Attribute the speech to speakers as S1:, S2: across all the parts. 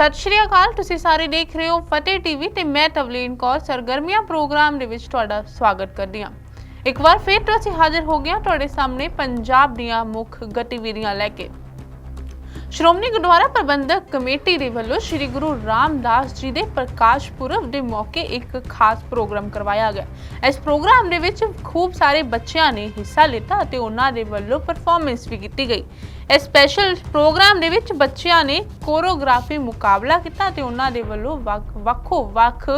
S1: ਸਤਿ ਸ਼੍ਰੀ ਅਕਾਲ, ਤੁਸੀਂ ਸਾਰੇ ਦੇਖ ਰਹੇ ਹੋ ਫਤਿਹ ਟੀਵੀ ਤੇ ਮੈਂ ਤਵਲੀਨ ਕੌਰ ਸਰਗਰਮੀਆਂ ਪ੍ਰੋਗਰਾਮ ਦੇ ਵਿੱਚ ਤੁਹਾਡਾ ਸਵਾਗਤ ਕਰਦੀ ਹਾਂ। ਇੱਕ ਵਾਰ ਫਿਰ ਤੋਂ ਅਸੀਂ ਹਾਜ਼ਰ ਹੋ ਗਏ ਹਾਂ ਤੁਹਾਡੇ ਸਾਹਮਣੇ ਪੰਜਾਬ ਦੀਆਂ ਮੁੱਖ ਗਤੀਵਿਧੀਆਂ ਲੈ ਕੇ। ਸ਼੍ਰੋਮਣੀ ਗੁਰਦੁਆਰਾ ਪ੍ਰਬੰਧਕ ਕਮੇਟੀ ਦੇ ਵੱਲੋਂ ਸ੍ਰੀ ਗੁਰੂ ਰਾਮਦਾਸ ਜੀ ਦੇ ਪ੍ਰਕਾਸ਼ ਪੁਰਬ ਦੇ ਮੌਕੇ ਇੱਕ ਖਾਸ ਪ੍ਰੋਗਰਾਮ ਕਰਵਾਇਆ ਗਿਆ। ਇਸ ਪ੍ਰੋਗਰਾਮ ਦੇ ਵਿੱਚ ਖੂਬ ਸਾਰੇ ਬੱਚਿਆਂ ਨੇ ਹਿੱਸਾ ਲਿੱਤਾ ਅਤੇ ਉਹਨਾਂ ਦੇ ਵੱਲੋਂ ਪਰਫਾਰਮੈਂਸ ਵੀ ਕੀਤੀ ਗਈ। ਇਸ ਸਪੈਸ਼ਲ ਪ੍ਰੋਗਰਾਮ ਦੇ ਵਿੱਚ ਬੱਚਿਆਂ ਨੇ ਕੋਰੀਓਗ੍ਰਾਫੀ ਮੁਕਾਬਲਾ ਕੀਤਾ ਤੇ ਉਹਨਾਂ ਦੇ ਵੱਲੋਂ ਵੱਖ- ਵੱਖੋ ਵੱਖ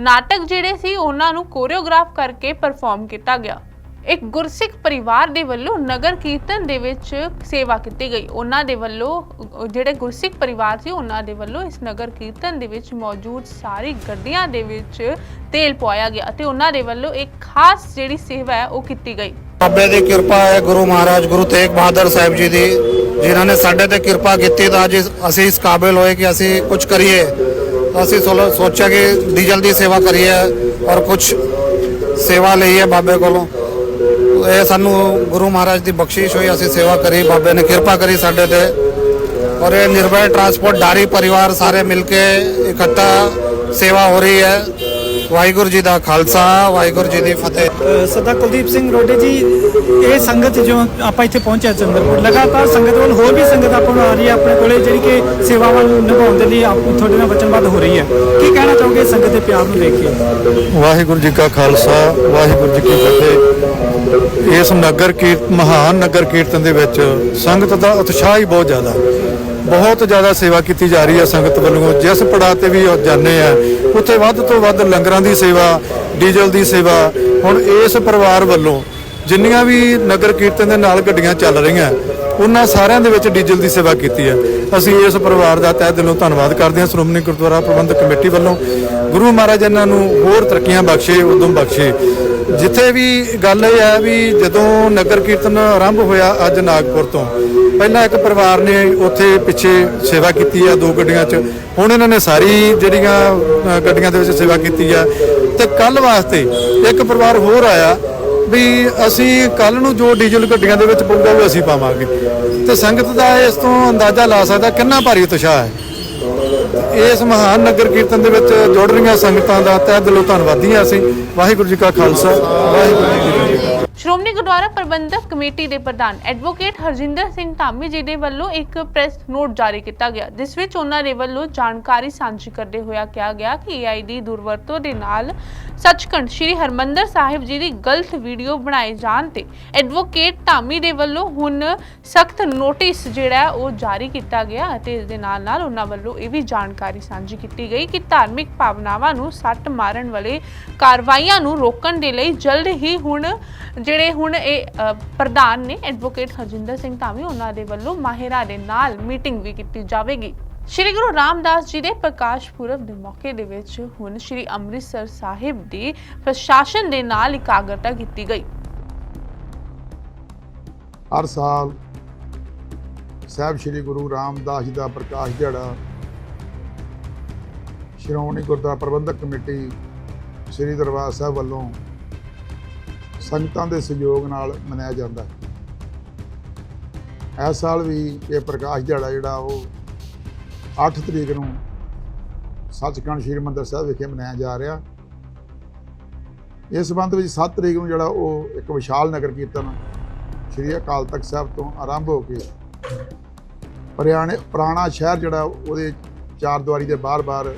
S1: ਨਾਟਕ ਜਿਹੜੇ ਸੀ, ਉਹਨਾਂ ਨੂੰ ਕੋਰੀਓਗ੍ਰਾਫ ਕਰਕੇ ਪਰਫਾਰਮ ਕੀਤਾ ਗਿਆ। ਇੱਕ ਗੁਰਸਿੱਖ ਪਰਿਵਾਰ ਦੇ ਵੱਲੋਂ ਨਗਰ ਕੀਰਤਨ ਦੇ ਵਿੱਚ ਸੇਵਾ ਕੀਤੀ ਗਈ। ਉਹਨਾਂ ਦੇ ਵੱਲੋਂ ਜਿਹੜੇ ਗੁਰਸਿੱਖ ਪਰਿਵਾਰ ਸੀ, ਉਹਨਾਂ ਦੇ ਵੱਲੋਂ ਇਸ ਨਗਰ ਕੀਰਤਨ ਦੇ ਵਿੱਚ ਮੌਜੂਦ ਸਾਰੀ ਗੱਡੀਆਂ ਦੇ ਵਿੱਚ ਤੇਲ ਪਵਾਇਆ ਗਿਆ ਅਤੇ ਉਹਨਾਂ ਦੇ ਵੱਲੋਂ ਇੱਕ ਖਾਸ ਜਿਹੜੀ ਸੇਵਾ ਹੈ, ਉਹ ਕੀਤੀ ਗਈ।
S2: ਬਾਬੇ ਦੀ ਕਿਰਪਾ ਹੈ ਗੁਰੂ ਮਹਾਰਾਜ, ਗੁਰੂ ਤੇਗ ਬਹਾਦਰ ਸਾਹਿਬ ਜੀ ਦੀ, ਜਿਨ੍ਹਾਂ ਨੇ ਸਾਡੇ ਤੇ ਕਿਰਪਾ ਕੀਤੀ ਤਾਂ ਅੱਜ ਅਸੀਂ ਇਸ ਕਾਬਿਲ ਹੋਏ ਕਿ ਅਸੀਂ ਕੁਝ ਕਰੀਏ। ਅਸੀਂ ਸੋਲੋ- ਸੋਚਿਆ ਕਿ ਡੀਜ਼ਲ ਦੀ ਸੇਵਾ ਕਰੀਏ ਔਰ ਕੁਝ ਸੇਵਾ ਲਈਏ ਬਾਬੇ ਕੋਲੋਂ। ਇਹ ਸਾਨੂੰ ਗੁਰੂ ਮਹਾਰਾਜ ਦੀ ਬਖਸ਼ਿਸ਼ ਹੋਈ, ਅਸੀਂ ਸੇਵਾ ਕਰੀ, ਬਾਬੇ ਨੇ ਕਿਰਪਾ ਕਰੀ ਸਾਡੇ ਤੇ। ਔਰ ਇਹ ਨਿਰਭੈ ਟਰਾਂਸਪੋਰਟ, ਡਾਰੀ ਪਰਿਵਾਰ ਸਾਰੇ ਮਿਲ ਕੇ ਇਕੱਠਾ ਸੇਵਾ ਹੋ ਰਹੀ ਹੈ। ਵਾਹਿਗੁਰੂ ਜੀ ਦਾ ਖਾਲਸਾ ਵਾਹਿਗੁਰੂ ਜੀ ਦੀ ਫਤਿਹ।
S3: ਸਰਦਾਰ ਕੁਲਦੀਪ ਸਿੰਘ ਰੋਡੇ ਜੀ ਇਹ ਸੰਗਤ ਜੋ ਆਪਾਂ ਇੱਥੇ ਪਹੁੰਚਿਆ ਚੰਦਰਪੁਰ ਲਗਾਤਾਰ ਸੰਗਤ ਵੱਲ ਹੋਰ ਵੀ ਸੰਗਤ ਆਪਾਂ ਨੂੰ ਆ ਰਹੀ ਹੈ ਆਪਣੇ ਕੋਲੇ ਜਿਹੜੀ ਕਿ ਸੇਵਾਵਾਂ ਨੂੰ ਨਿਭਾਉਣ ਦੇ ਲਈ ਆਪ ਤੁਹਾਡੇ ਨਾਲ ਵਚਨਬੱਧ ਹੋ ਰਹੀ ਹੈ। ਕੀ ਕਹਿਣਾ ਚਾਹੋਗੇ ਸੰਗਤ ਦੇ ਪਿਆਰ ਨੂੰ ਦੇਖ ਕੇ?
S4: ਵਾਹਿਗੁਰੂ ਜੀ ਕਾ ਖਾਲਸਾ ਵਾਹਿਗੁਰੂ ਜੀ ਕੀ ਫਤਿਹ। ਇਸ ਨਗਰ ਕੀਰਤ ਮਹਾਨ ਨਗਰ ਕੀਰਤਨ ਦੇ ਵਿੱਚ ਸੰਗਤ ਦਾ ਉਤਸ਼ਾਹ ਹੀ ਬਹੁਤ ਜ਼ਿਆਦਾ। ਬਹੁਤ ਜ਼ਿਆਦਾ ਸੇਵਾ ਕੀਤੀ ਜਾ ਰਹੀ ਹੈ ਸੰਗਤ ਵੱਲੋਂ। ਜਿਸ ਪੜਾਅ ਤੇ ਵੀ ਜਾਂਦੇ ਆ, ਉੱਥੇ ਵੱਧ ਤੋਂ ਵੱਧ ਲੰਗਰਾਂ ਦੀ ਸੇਵਾ, ਡੀਜ਼ਲ ਦੀ ਸੇਵਾ। ਹੁਣ ਇਸ ਪਰਿਵਾਰ ਵੱਲੋਂ ਜਿੰਨੀਆਂ ਵੀ ਨਗਰ ਕੀਰਤਨ ਦੇ ਨਾਲ ਗੱਡੀਆਂ ਚੱਲ ਰਹੀਆਂ, ਉਹਨਾਂ ਸਾਰਿਆਂ ਦੇ ਵਿੱਚ ਡੀਜ਼ਲ ਦੀ ਸੇਵਾ ਕੀਤੀ ਹੈ। ਅਸੀਂ ਇਸ ਪਰਿਵਾਰ ਦਾ ਤਹਿ ਦਿਲੋਂ ਧੰਨਵਾਦ ਕਰਦੇ ਹਾਂ। ਸ਼੍ਰੋਮਣੀ ਗੁਰਦੁਆਰਾ ਪ੍ਰਬੰਧਕ ਕਮੇਟੀ ਵੱਲੋਂ ਗੁਰੂ ਮਹਾਰਾਜ ਇਹਨਾਂ ਨੂੰ ਹੋਰ ਤਰੱਕੀਆਂ ਬਖਸ਼ੇ, ਉਦਮ ਬਖਸ਼ੇ। ਜਿੱਥੇ ਵੀ ਗੱਲ ਇਹ ਹੈ ਵੀ ਜਦੋਂ ਨਗਰ ਕੀਰਤਨ ਆਰੰਭ ਹੋਇਆ ਅੱਜ ਨਾਗਪੁਰ ਤੋਂ, ਪਹਿਲਾਂ ਇੱਕ ਪਰਿਵਾਰ ਨੇ ਉੱਥੇ ਪਿੱਛੇ ਸੇਵਾ ਕੀਤੀ ਆ ਦੋ ਗੱਡੀਆਂ 'ਚ। ਹੁਣ ਇਹਨਾਂ ਨੇ ਸਾਰੀ ਜਿਹੜੀਆਂ ਗੱਡੀਆਂ ਦੇ ਵਿੱਚ ਸੇਵਾ ਕੀਤੀ ਆ। ਤੇ ਕੱਲ ਵਾਸਤੇ ਇੱਕ ਪਰਿਵਾਰ ਹੋਰ ਆਇਆ ਵੀ ਅਸੀਂ ਕੱਲ ਨੂੰ ਜੋ ਡੀਜ਼ਲ ਗੱਡੀਆਂ ਦੇ ਵਿੱਚ ਪਊਗਾ ਉਹ ਅਸੀਂ ਪਾਵਾਂਗੇ। ਤੇ ਸੰਗਤ ਦਾ ਇਸ ਤੋਂ ਅੰਦਾਜ਼ਾ ਲਾ ਸਕਦਾ ਕਿੰਨਾ ਭਾਰੀ ਉਤਸ਼ਾਹ ਹੈ। ਇਸ ਮਹਾਨ ਨਗਰ ਕੀਰਤਨ ਦੇ ਵਿੱਚ ਜੁੜ ਰਹੀਆਂ ਸੰਗਤਾਂ ਦਾ ਤਹਿ ਦਿਲੋਂ ਧੰਨਵਾਦੀ ਹਾਂ ਅਸੀਂ। ਵਾਹਿਗੁਰੂ ਜੀ ਕਾ ਖਾਲਸਾ, ਵਾਹਿਗੁਰੂ ਜੀ
S1: ਸ਼੍ਰੋਮਣੀ ਗੁਰਦੁਆਰਾ ਪ੍ਰਬੰਧਕ ਕਮੇਟੀ ਦੇ ਪ੍ਰਧਾਨ ਐਡਵੋਕੇਟ ਹਰਜਿੰਦਰ ਸਿੰਘ ਧਾਮੀ ਜੀ ਦੇ ਵੱਲੋਂ ਇੱਕ ਪ੍ਰੈਸ ਨੋਟ ਜਾਰੀ ਕੀਤਾ ਗਿਆ, ਜਿਸ ਵਿੱਚ ਉਹਨਾਂ ਦੇ ਵੱਲੋਂ ਜਾਣਕਾਰੀ ਸਾਂਝੀ ਕਰਦੇ ਹੋਇਆ ਕਿਹਾ ਗਿਆ ਕਿ ਏਆਈਡੀ ਦੁਰਵਰਤੋਂ ਦੇ ਨਾਲ ਸੱਚਖੰਡ ਸ੍ਰੀ ਹਰਮੰਦਰ ਸਾਹਿਬ ਜੀ ਦੀ ਗਲਤ ਵੀਡੀਓ ਬਣਾਏ ਜਾਣ ਤੇ ਐਡਵੋਕੇਟ ਧਾਮੀ ਦੇ ਵੱਲੋਂ ਹੁਣ ਸਖਤ ਨੋਟਿਸ ਜਿਹੜਾ ਉਹ ਜਾਰੀ ਕੀਤਾ ਗਿਆ ਅਤੇ ਇਸ ਦੇ ਨਾਲ ਨਾਲ ਉਹਨਾਂ ਵੱਲੋਂ ਇਹ ਵੀ ਜਾਣਕਾਰੀ ਸਾਂਝੀ ਕੀਤੀ ਗਈ ਕਿ ਧਾਰਮਿਕ ਭਾਵਨਾਵਾਂ ਨੂੰ ਸੱਟ ਮਾਰਨ ਵਾਲੇ ਕਾਰਵਾਈਆਂ ਨੂੰ ਰੋਕਣ ਦੇ ਲਈ ਜਲਦ ਹੀ ਹੁਣ ਜਿਹੜੇ ਹੁਣ ਇਹ ਪ੍ਰਧਾਨ ਨੇ ਐਡਵੋਕੇਟ ਹਰਜਿੰਦਰ ਸਿੰਘ ਧਾਮੀ, ਉਹਨਾਂ ਦੇ ਵੱਲੋਂ ਮਾਹਿਰਾਂ ਦੇ ਨਾਲ ਮੀਟਿੰਗ ਵੀ ਕੀਤੀ ਜਾਵੇਗੀ। ਸ਼੍ਰੀ ਗੁਰੂ ਰਾਮਦਾਸ ਜੀ ਦੇ ਪ੍ਰਕਾਸ਼ ਪੁਰਬ ਦੇ ਮੌਕੇ ਦੇ ਵਿੱਚ ਹੁਣ ਸ਼੍ਰੀ ਅੰਮ੍ਰਿਤਸਰ ਸਾਹਿਬ ਦੀ ਪ੍ਰਸ਼ਾਸਨ ਦੇ ਨਾਲ ਇਕਾਗਰਤਾ ਕੀਤੀ ਗਈ।
S5: ਹਰ ਸਾਲ ਸਾਹਿਬ ਸ੍ਰੀ ਗੁਰੂ ਰਾਮਦਾਸ ਜੀ ਦਾ ਪ੍ਰਕਾਸ਼ ਦਿਹਾੜਾ ਸ਼੍ਰੋਮਣੀ ਗੁਰਦੁਆਰਾ ਪ੍ਰਬੰਧਕ ਕਮੇਟੀ ਸ੍ਰੀ ਦਰਬਾਰ ਸਾਹਿਬ ਵੱਲੋਂ ਸੰਗਤਾਂ ਦੇ ਸਹਿਯੋਗ ਨਾਲ ਮਨਾਇਆ ਜਾਂਦਾ ਹੈ। ਇਸ ਸਾਲ ਵੀ ਇਹ ਪ੍ਰਕਾਸ਼ ਦਿਹਾੜਾ ਜਿਹੜਾ ਉਹ 8 ਤਰੀਕ ਨੂੰ ਸੱਚਖੰਡ ਸ੍ਰੀ ਮੰਦਰ ਸਾਹਿਬ ਵਿਖੇ ਮਨਾਇਆ ਜਾ ਰਿਹਾ। ਇਸ ਸੰਬੰਧ ਵਿੱਚ 7 ਤਰੀਕ ਨੂੰ ਜਿਹੜਾ ਉਹ ਇੱਕ ਵਿਸ਼ਾਲ ਨਗਰ ਕੀਰਤਨ ਸ਼੍ਰੀ ਅਕਾਲ ਤਖਤ ਸਾਹਿਬ ਤੋਂ ਆਰੰਭ ਹੋ ਕੇ ਹਰਿਆਣੇ ਪੁਰਾਣਾ ਸ਼ਹਿਰ ਜਿਹੜਾ ਉਹਦੇ ਚਾਰ ਦੀਵਾਰੀ ਦੇ ਬਾਹਰ-ਬਾਹਰ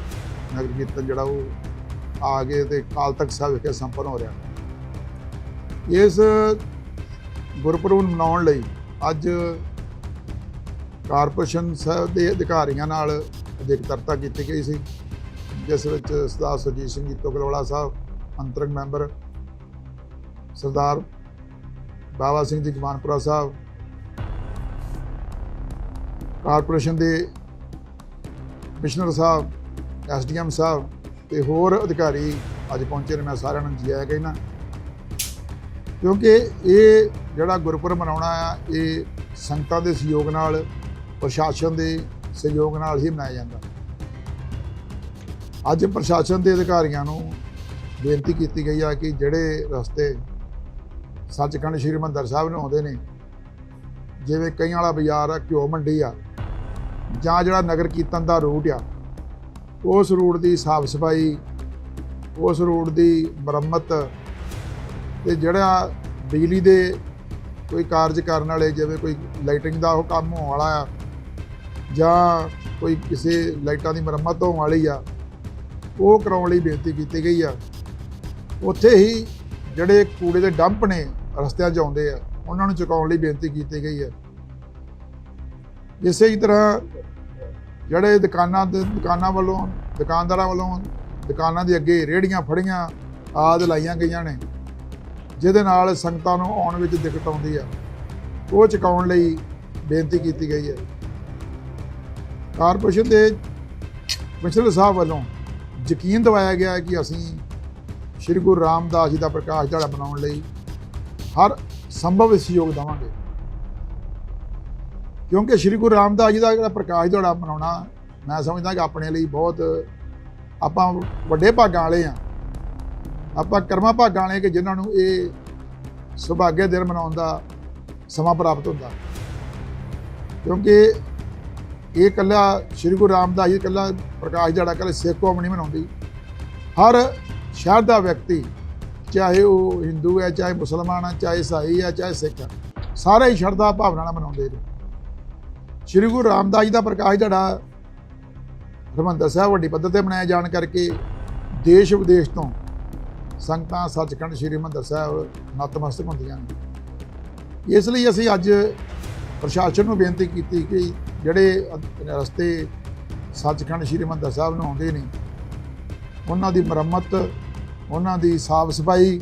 S5: ਨਗਰ ਕੀਰਤਨ ਜਿਹੜਾ ਉਹ ਆ ਕੇ ਤੇ ਅਕਾਲ ਤਖਤ ਸਾਹਿਬ ਵਿਖੇ ਸੰਪੰਨ ਹੋ ਰਿਹਾ। ਇਸ ਗੁਰਪੁਰਬ ਨੂੰ ਮਨਾਉਣ ਲਈ ਅੱਜ ਕਾਰਪੋਰੇਸ਼ਨ ਸਾਹਿਬ ਦੇ ਅਧਿਕਾਰੀਆਂ ਨਾਲ ਅਧਿਕਤਰਤਾ ਕੀਤੀ ਗਈ ਸੀ, ਜਿਸ ਵਿੱਚ ਸਰਦਾਰ ਸੁਰਜੀਤ ਸਿੰਘ ਜੀ ਤੁਗਲਵਾਲਾ ਸਾਹਿਬ ਅੰਤਰੰਗ ਮੈਂਬਰ ਸਰਦਾਰ ਬਾਬਾ ਸਿੰਘ ਜੀ ਗਮਾਨਪੁਰਾ ਸਾਹਿਬ, ਕਾਰਪੋਰੇਸ਼ਨ ਦੇ ਕਮਿਸ਼ਨਰ ਸਾਹਿਬ, ਐਸਡੀਐਮ ਸਾਹਿਬ ਤੇ ਹੋਰ ਅਧਿਕਾਰੀ ਅੱਜ ਪਹੁੰਚੇ ਨੇ। ਮੈਂ ਸਾਰਿਆਂ ਨੂੰ ਜੀ ਆਇਆ ਕਹਿਣਾ ਕਿਉਂਕਿ ਇਹ ਜਿਹੜਾ ਗੁਰਪੁਰਬ ਮਨਾਉਣਾ ਆ, ਇਹ ਸੰਗਤਾਂ ਦੇ ਸਹਿਯੋਗ ਨਾਲ, ਪ੍ਰਸ਼ਾਸਨ ਦੇ ਸਹਿਯੋਗ ਨਾਲ ਹੀ ਮਨਾਇਆ ਜਾਂਦਾ। ਅੱਜ ਪ੍ਰਸ਼ਾਸਨ ਦੇ ਅਧਿਕਾਰੀਆਂ ਨੂੰ ਬੇਨਤੀ ਕੀਤੀ ਗਈ ਆ ਕਿ ਜਿਹੜੇ ਰਸਤੇ ਸੱਚਖੰਡ ਸ੍ਰੀ ਹਰਿਮੰਦਰ ਸਾਹਿਬ ਨੂੰ ਆਉਂਦੇ ਨੇ, ਜਿਵੇਂ ਕਈਆਂ ਵਾਲਾ ਬਾਜ਼ਾਰ ਆ, ਘਿਓ ਮੰਡੀ ਆ, ਜਾਂ ਜਿਹੜਾ ਨਗਰ ਕੀਰਤਨ ਦਾ ਰੂਟ ਆ, ਉਸ ਰੂਟ ਦੀ ਸਾਫ਼ ਸਫ਼ਾਈ, ਉਸ ਰੂਟ ਦੀ ਮੁਰੰਮਤ ਤੇ ਜਿਹੜਾ ਬਿਜਲੀ ਦੇ ਕੋਈ ਕਾਰਜ ਕਰਨ ਵਾਲੇ, ਜਿਵੇਂ ਕੋਈ ਲਾਈਟਿੰਗ ਦਾ ਉਹ ਕੰਮ ਹੋਣ ਵਾਲਾ ਆ, ਜਾਂ ਕੋਈ ਕਿਸੇ ਲਾਈਟਾਂ ਦੀ ਮੁਰੰਮਤ ਹੋਣ ਵਾਲੀ ਆ, ਉਹ ਕਰਾਉਣ ਲਈ ਬੇਨਤੀ ਕੀਤੀ ਗਈ ਆ। ਉੱਥੇ ਹੀ ਜਿਹੜੇ ਕੂੜੇ ਦੇ ਡੰਪ ਨੇ ਰਸਤਿਆਂ 'ਚ ਆਉਂਦੇ ਆ, ਉਹਨਾਂ ਨੂੰ ਚੁਕਾਉਣ ਲਈ ਬੇਨਤੀ ਕੀਤੀ ਗਈ ਹੈ ਇਸੇ ਹੀ ਤਰ੍ਹਾਂ ਜਿਹੜੇ ਦੁਕਾਨਾਂ ਦੇ ਦੁਕਾਨਾਂ ਵੱਲੋਂ, ਦੁਕਾਨਦਾਰਾਂ ਵੱਲੋਂ ਦੁਕਾਨਾਂ ਦੇ ਅੱਗੇ ਰੇੜੀਆਂ ਫੜੀਆਂ, ਆਦ ਲਾਈਆਂ ਗਈਆਂ ਨੇ। ਜਿਹਦੇ ਨਾਲ ਸੰਗਤਾਂ ਨੂੰ ਆਉਣ ਵਿੱਚ ਦਿੱਕਤ ਆਉਂਦੀ ਆ। ਉਹ ਚੁਕਾਉਣ ਲਈ ਬੇਨਤੀ ਕੀਤੀ ਗਈ ਹੈ। ਕਾਰਪੋਰੇਸ਼ਨ ਦੇ ਕਮਿਸ਼ਨਰ ਸਾਹਿਬ ਵੱਲੋਂ ਯਕੀਨ ਦਿਵਾਇਆ ਗਿਆ ਕਿ ਅਸੀਂ ਸ਼੍ਰੀ ਗੁਰੂ ਰਾਮਦਾਸ ਜੀ ਦਾ ਪ੍ਰਕਾਸ਼ ਦਿਹਾੜਾ ਬਣਾਉਣ ਲਈ ਹਰ ਸੰਭਵ ਸਹਿਯੋਗ ਦੇਵਾਂਗੇ। ਕਿਉਂਕਿ ਸ਼੍ਰੀ ਗੁਰੂ ਰਾਮਦਾਸ ਜੀ ਦਾ ਜਿਹੜਾ ਪ੍ਰਕਾਸ਼ ਦਿਹਾੜਾ ਮਨਾਉਣਾ ਮੈਂ ਸਮਝਦਾ ਕਿ ਆਪਣੇ ਲਈ ਬਹੁਤ ਆਪਾਂ ਵੱਡੇ ਭਾਗਾਂ ਵਾਲੇ ਆ ਆਪਾਂ ਕਰਮਾਂ ਭਾਗਾਂ ਵਾਲੇ ਕਿ ਜਿਨ੍ਹਾਂ ਨੂੰ ਇਹ ਸੁਭਾਗਿਆ ਦਿਨ ਮਨਾਉਣ ਦਾ ਸਮਾਂ ਪ੍ਰਾਪਤ ਹੁੰਦਾ। ਕਿਉਂਕਿ ਇਹ ਇਕੱਲਾ ਸ਼੍ਰੀ ਗੁਰੂ ਰਾਮਦਾਸ ਜੀ, ਇਕੱਲਾ ਪ੍ਰਕਾਸ਼ ਦਿਹਾੜਾ, ਇਕੱਲੇ ਸਿੱਖ ਕੌਮ ਨਹੀਂ ਮਨਾਉਂਦੀ। ਹਰ ਸ਼ਹਿਰ ਦਾ ਵਿਅਕਤੀ, ਚਾਹੇ ਉਹ ਹਿੰਦੂ ਹੈ, ਚਾਹੇ ਮੁਸਲਮਾਨ ਹੈ, ਚਾਹੇ ਈਸਾਈ ਹੈ, ਚਾਹੇ ਸਿੱਖ ਹੈ, ਸਾਰੇ ਹੀ ਸ਼ਰਧਾ ਭਾਵਨਾ ਨਾਲ ਮਨਾਉਂਦੇ ਨੇ। ਸ਼੍ਰੀ ਗੁਰੂ ਰਾਮਦਾਸ ਜੀ ਦਾ ਪ੍ਰਕਾਸ਼ ਦਿਹਾੜਾ ਹਰਿਮੰਦਰ ਸਾਹਿਬ ਵੱਡੀ ਪੱਧਰ ਤੇ ਮਨਾਇਆ ਜਾਣ ਕਰਕੇ ਦੇਸ਼ ਵਿਦੇਸ਼ ਤੋਂ ਸੰਗਤਾਂ ਸੱਚਖੰਡ ਸ਼੍ਰੀ ਹਰਿਮੰਦਰ ਸਾਹਿਬ ਨਤਮਸਤਕ ਹੁੰਦੀਆਂ ਨੇ। ਇਸ ਲਈ ਅਸੀਂ ਅੱਜ ਪ੍ਰਸ਼ਾਸਨ ਨੂੰ ਬੇਨਤੀ ਕੀਤੀ ਕਿ ਜਿਹੜੇ ਰਸਤੇ ਸੱਚਖੰਡ ਸ਼੍ਰੀ ਹਰਿਮੰਦਰ ਸਾਹਿਬ ਨੂੰ ਆਉਂਦੇ ਨੇ, ਉਹਨਾਂ ਦੀ ਮੁਰੰਮਤ, ਉਹਨਾਂ ਦੀ ਸਾਫ਼ ਸਫ਼ਾਈ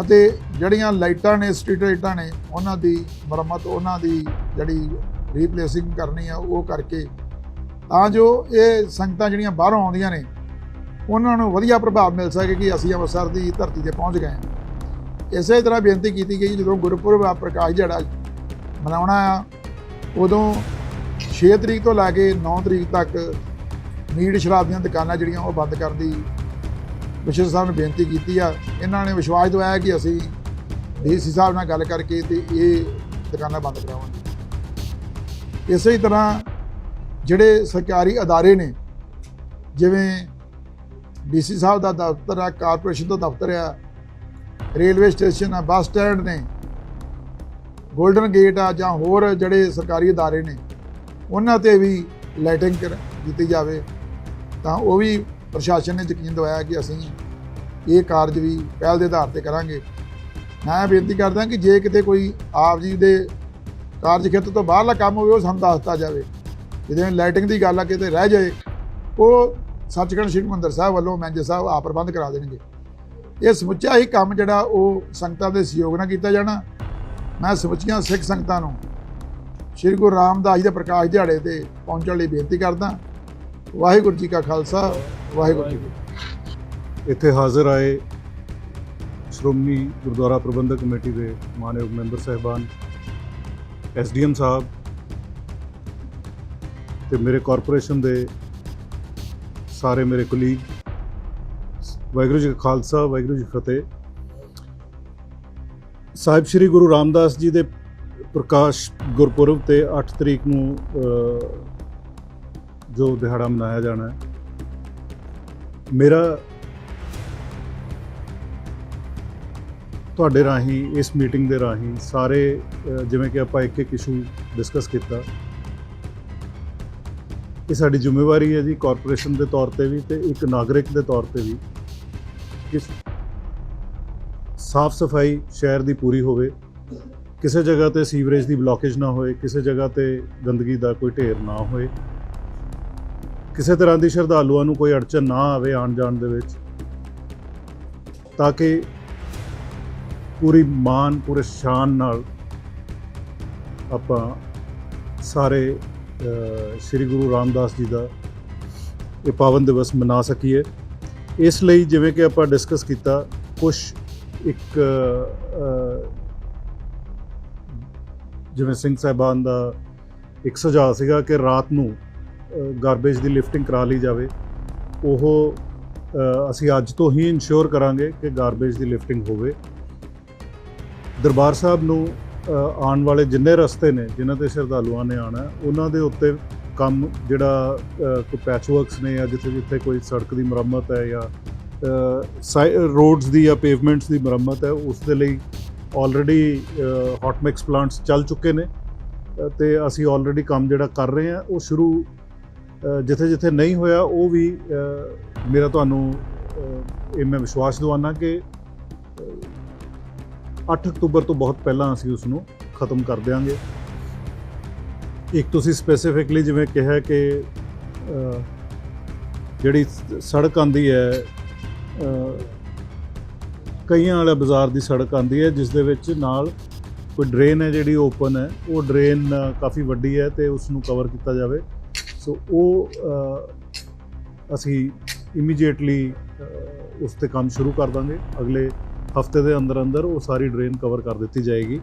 S5: ਅਤੇ ਜਿਹੜੀਆਂ ਲਾਈਟਾਂ ਨੇ, ਸਟਰੀਟ ਲਾਈਟਾਂ ਨੇ, ਉਹਨਾਂ ਦੀ ਮੁਰੰਮਤ, ਉਹਨਾਂ ਦੀ ਜਿਹੜੀ ਰੀਪਲੇਸਿੰਗ ਕਰਨੀ ਆ, ਉਹ ਕਰਕੇ ਤਾਂ ਜੋ ਇਹ ਸੰਗਤਾਂ ਜਿਹੜੀਆਂ ਬਾਹਰੋਂ ਆਉਂਦੀਆਂ ਨੇ ਉਹਨਾਂ ਨੂੰ ਵਧੀਆ ਪ੍ਰਭਾਵ ਮਿਲ ਸਕੇ ਕਿ ਅਸੀਂ ਅੰਮ੍ਰਿਤਸਰ ਦੀ ਧਰਤੀ ਤੇ ਪਹੁੰਚ ਗਏ ਹਾਂ। ਇਸੇ ਤਰ੍ਹਾਂ ਬੇਨਤੀ ਕੀਤੀ ਗਈ ਜਦੋਂ ਗੁਰਪੁਰਬ ਆ, ਪ੍ਰਕਾਸ਼ ਜਿਹੜਾ ਮਨਾਉਣਾ ਆ, ਉਦੋਂ 6 ਤਰੀਕ ਤੋਂ ਲੈ ਕੇ 9 ਤਰੀਕ ਤੱਕ ਮੀਟ ਸ਼ਰਾਬ ਦੀਆਂ ਦੁਕਾਨਾਂ ਜਿਹੜੀਆਂ ਉਹ ਬੰਦ ਕਰਨ ਦੀ ਕਮਿਸ਼ਨਰ ਸਾਹਿਬ ਨੇ ਬੇਨਤੀ ਕੀਤੀ ਆ। ਇਹਨਾਂ ਨੇ ਵਿਸ਼ਵਾਸ ਦਿਵਾਇਆ ਕਿ ਅਸੀਂ ਡੀਸੀ ਸਾਹਿਬ ਨਾਲ ਗੱਲ ਕਰਕੇ ਤੇ ਇਹ ਦੁਕਾਨਾਂ ਬੰਦ ਕਰਾਵਾਂਗੇ। ਇਸੇ ਤਰ੍ਹਾਂ ਜਿਹੜੇ ਸਰਕਾਰੀ ਅਦਾਰੇ ਨੇ, ਜਿਵੇਂ ਡੀਸੀ ਸਾਹਿਬ ਦਾ ਦਫ਼ਤਰ ਆ ਕਾਰਪੋਰੇਸ਼ਨ ਦਾ ਦਫ਼ਤਰ ਆ ਰੇਲਵੇ ਸਟੇਸ਼ਨ ਆ ਬੱਸ ਸਟੈਂਡ ਨੇ। 골ਡਨ ਗੇਟ ਆ ਜਾਂ ਹੋਰ ਜਿਹੜੇ ਸਰਕਾਰੀ ਅਦਾਰੇ ਨੇ, ਉਹਨਾਂ ਤੇ ਵੀ ਲਾਈਟਿੰਗ ਕਰ, ਕੀਤੀ ਜਾਵੇ। ਤਾਂ ਉਹ ਵੀ ਪ੍ਰਸ਼ਾਸਨ ਨੇ ਯਕੀਨ ਦਵਾਇਆ ਕਿ ਅਸੀਂ ਇਹ ਕਾਰਜ ਵੀ ਪਹਿਲ ਦੇ ਆਧਾਰ ਤੇ ਕਰਾਂਗੇ। ਮੈਂ ਬੇਨਤੀ ਕਰਦਾ ਕਿ ਜੇ ਕਿਤੇ ਕੋਈ ਆਪ ਜੀ ਦੇ ਕਾਰਜ ਖੇਤਰ ਤੋਂ ਬਾਹਰਲਾ ਕੰਮ ਹੋਵੇ, ਉਹ ਸਾਨੂੰ ਦੱਸਤਾ ਜਾਵੇ। ਜਿਵੇਂ ਲਾਈਟਿੰਗ ਦੀ ਗੱਲ ਆ, ਕਿਤੇ ਰਹਿ ਜਾਏ, ਉਹ ਸੱਚਖੰਡ ਸ੍ਰੀ ਮੰਦਰ ਸਾਹਿਬ ਵੱਲੋਂ ਮੈਨੇਜਰ ਸਾਹਿਬ ਆਪ ਪ੍ਰਬੰਧ ਕਰਾ ਦੇਣਗੇ। ਇਹ ਸਮੁੱਚਾ ਹੀ ਕੰਮ ਜਿਹੜਾ ਉਹ ਸੰਗਤਾਂ ਦੇ ਸਹਿਯੋਗ ਨਾਲ ਕੀਤਾ ਜਾਣਾ। ਮੈਂ ਸਮੁੱਚੀਆਂ ਸਿੱਖ ਸੰਗਤਾਂ ਨੂੰ ਸ੍ਰੀ ਗੁਰੂ ਰਾਮਦਾਸ ਜੀ ਦੇ ਪ੍ਰਕਾਸ਼ ਦਿਹਾੜੇ ਤੇ ਪਹੁੰਚਣ ਲਈ ਬੇਨਤੀ ਕਰਦਾ। ਵਾਹਿਗੁਰੂ ਜੀ ਕਾ ਖਾਲਸਾ, ਵਾਹਿਗੁਰੂ ਜੀ
S6: ਇੱਥੇ ਹਾਜ਼ਰ ਆਏ ਸ਼੍ਰੋਮਣੀ ਗੁਰਦੁਆਰਾ ਪ੍ਰਬੰਧਕ ਕਮੇਟੀ ਦੇ ਮਾਨਯੋਗ ਮੈਂਬਰ ਸਹਿਬਾਨ ਐਸਡੀਐਮ ਸਾਹਿਬ ਤੇ ਮੇਰੇ ਕਾਰਪੋਰੇਸ਼ਨ ਦੇ ਸਾਰੇ ਮੇਰੇ ਕੁਲੀਗ ਵਾਹਿਗੁਰੂ ਜੀ ਕਾ ਖਾਲਸਾ, ਵਾਹਿਗੁਰੂ ਜੀ ਫਤਿਹ। ਸਾਹਿਬ ਸ੍ਰੀ ਗੁਰੂ ਰਾਮਦਾਸ ਜੀ ਦੇ ਪ੍ਰਕਾਸ਼ ਗੁਰਪੁਰਬ ਤੇ 8 ਤਰੀਕ ਨੂੰ ਜੋ ਦਿਹਾੜਾ ਮਨਾਇਆ ਜਾਣਾ ਹੈ। ਮੇਰਾ ਤੁਹਾਡੇ ਰਾਹੀਂ, ਇਸ ਮੀਟਿੰਗ ਦੇ ਰਾਹੀਂ ਸਾਰੇ ਜਿਵੇਂ ਕਿ ਆਪਾਂ ਇੱਕ ਇੱਕ ਇਸ਼ੂ ਡਿਸਕਸ ਕੀਤਾ ਇਹ ਸਾਡੀ ਜ਼ਿੰਮੇਵਾਰੀ ਹੈ ਜੀ ਕਾਰਪੋਰੇਸ਼ਨ ਦੇ ਤੌਰ ਤੇ ਵੀ ਤੇ ਇੱਕ ਨਾਗਰਿਕ ਦੇ ਤੌਰ ਤੇ ਵੀ। ਕਿ ਸਾਫ਼ ਸਫ਼ਾਈ ਸ਼ਹਿਰ ਦੀ ਪੂਰੀ ਹੋਵੇ, ਕਿਸੇ ਜਗ੍ਹਾ ਤੇ ਸੀਵਰੇਜ ਦੀ ਬਲੋਕੇਜ ਨਾ ਹੋਏ, ਕਿਸੇ ਜਗ੍ਹਾ ਤੇ ਗੰਦਗੀ ਦਾ ਕੋਈ ਢੇਰ ਨਾ ਹੋਏ, ਕਿਸੇ ਤਰ੍ਹਾਂ ਦੀ ਸ਼ਰਧਾਲੂਆਂ ਨੂੰ ਕੋਈ ਅੜਚਨ ਨਾ ਆਵੇ ਆਉਣ ਜਾਣ ਦੇ ਵਿੱਚ, ਤਾਂ ਕਿ ਪੂਰੀ ਮਾਨ ਪੂਰੇ ਸ਼ਾਨ ਨਾਲ ਆਪਾਂ ਸਾਰੇ ਸ੍ਰੀ ਗੁਰੂ ਰਾਮਦਾਸ ਜੀ ਦਾ ਇਹ ਪਾਵਨ ਦਿਵਸ ਮਨਾ ਸਕੀਏ। ਇਸ ਲਈ ਜਿਵੇਂ ਕਿ ਆਪਾਂ ਡਿਸਕਸ ਕੀਤਾ ਕੁਝ ਇੱਕ ਜਿਵੇਂ ਸਿੰਘ ਸਾਹਿਬਾਨ ਦਾ ਇੱਕ ਸੁਝਾਅ ਸੀਗਾ ਕਿ ਰਾਤ ਨੂੰ ਗਾਰਬੇਜ ਦੀ ਲਿਫਟਿੰਗ ਕਰਾ ਲਈ ਜਾਵੇ। ਉਹ ਅਸੀਂ ਅੱਜ ਤੋਂ ਹੀ ਇਨਸ਼ੋਰ ਕਰਾਂਗੇ ਕਿ ਗਾਰਬੇਜ ਦੀ ਲਿਫਟਿੰਗ ਹੋਵੇ। ਦਰਬਾਰ ਸਾਹਿਬ ਨੂੰ ਆਉਣ ਵਾਲੇ ਜਿੰਨੇ ਰਸਤੇ ਨੇ ਜਿਨ੍ਹਾਂ ਤੇ ਸ਼ਰਧਾਲੂਆਂ ਨੇ ਆਣਾ ਉਹਨਾਂ ਦੇ ਉੱਤੇ ਕੰਮ ਜਿਹੜਾ ਕੋਈ ਪੈਚ ਵਰਕਸ ਨੇ ਜਾਂ ਜਿੱਥੇ ਜਿੱਥੇ ਕੋਈ ਸੜਕ ਦੀ ਮੁਰੰਮਤ ਹੈ ਜਾਂ ਰੋਡਸ ਦੀ ਜਾਂ ਪੇਵਮੈਂਟਸ ਦੀ ਮੁਰੰਮਤ ਹੈ ਉਸ ਦੇ ਲਈ ਆਲਰੇਡੀ ਹੌਟ ਮਿਕਸ ਪਲਾਂਟਸ ਚੱਲ ਚੁੱਕੇ ਨੇ। ਅ, ਤੇ ਅਸੀਂ ਆਲਰੇਡੀ ਕੰਮ ਜਿਹੜਾ ਕਰ ਰਹੇ ਹਾਂ ਉਹ ਸ਼ੁਰੂ ਜਿੱਥੇ ਜਿੱਥੇ ਨਹੀਂ ਹੋਇਆ ਉਹ ਵੀ ਮੇਰਾ ਤੁਹਾਨੂੰ ਇਹ ਮੈਂ ਵਿਸ਼ਵਾਸ ਦਿਵਾਨਾ ਕਿ 8 ਅਕਤੂਬਰ ਤੋਂ ਬਹੁਤ ਪਹਿਲਾਂ ਅਸੀਂ ਉਸ ਨੂੰ ਖਤਮ ਕਰ ਦਿਆਂਗੇ। ਇੱਕ ਤੁਸੀਂ ਸਪੈਸੀਫਿਕਲੀ ਜਿਵੇਂ ਕਿਹਾ ਕਿ ਜਿਹੜੀ ਸੜਕ ਆਂਦੀ ਹੈ ਕਈਆਂ ਵਾਲੇ ਬਾਜ਼ਾਰ ਦੀ ਸੜਕ ਆਂਦੀ ਹੈ, ਜਿਸ ਦੇ ਵਿੱਚ ਨਾਲ ਕੋਈ ਡਰੇਨ ਹੈ ਜਿਹੜੀ ਓਪਨ ਹੈ, ਉਹ ਡਰੇਨ ਕਾਫੀ ਵੱਡੀ ਹੈ ਤੇ ਉਸ ਨੂੰ ਕਵਰ ਕੀਤਾ ਜਾਵੇ। ਸੋ ਉਹ ਅਸੀਂ ਇਮੀਡੀਏਟਲੀ ਉਸ ਤੇ ਕੰਮ ਸ਼ੁਰੂ ਕਰ ਦਾਂਗੇ। ਅਗਲੇ ਹਫ਼ਤੇ ਦੇ ਅੰਦਰ ਅੰਦਰ ਉਹ ਸਾਰੀ ਡਰੇਨ ਕਵਰ ਕਰ ਦਿੱਤੀ ਜਾਏਗੀ।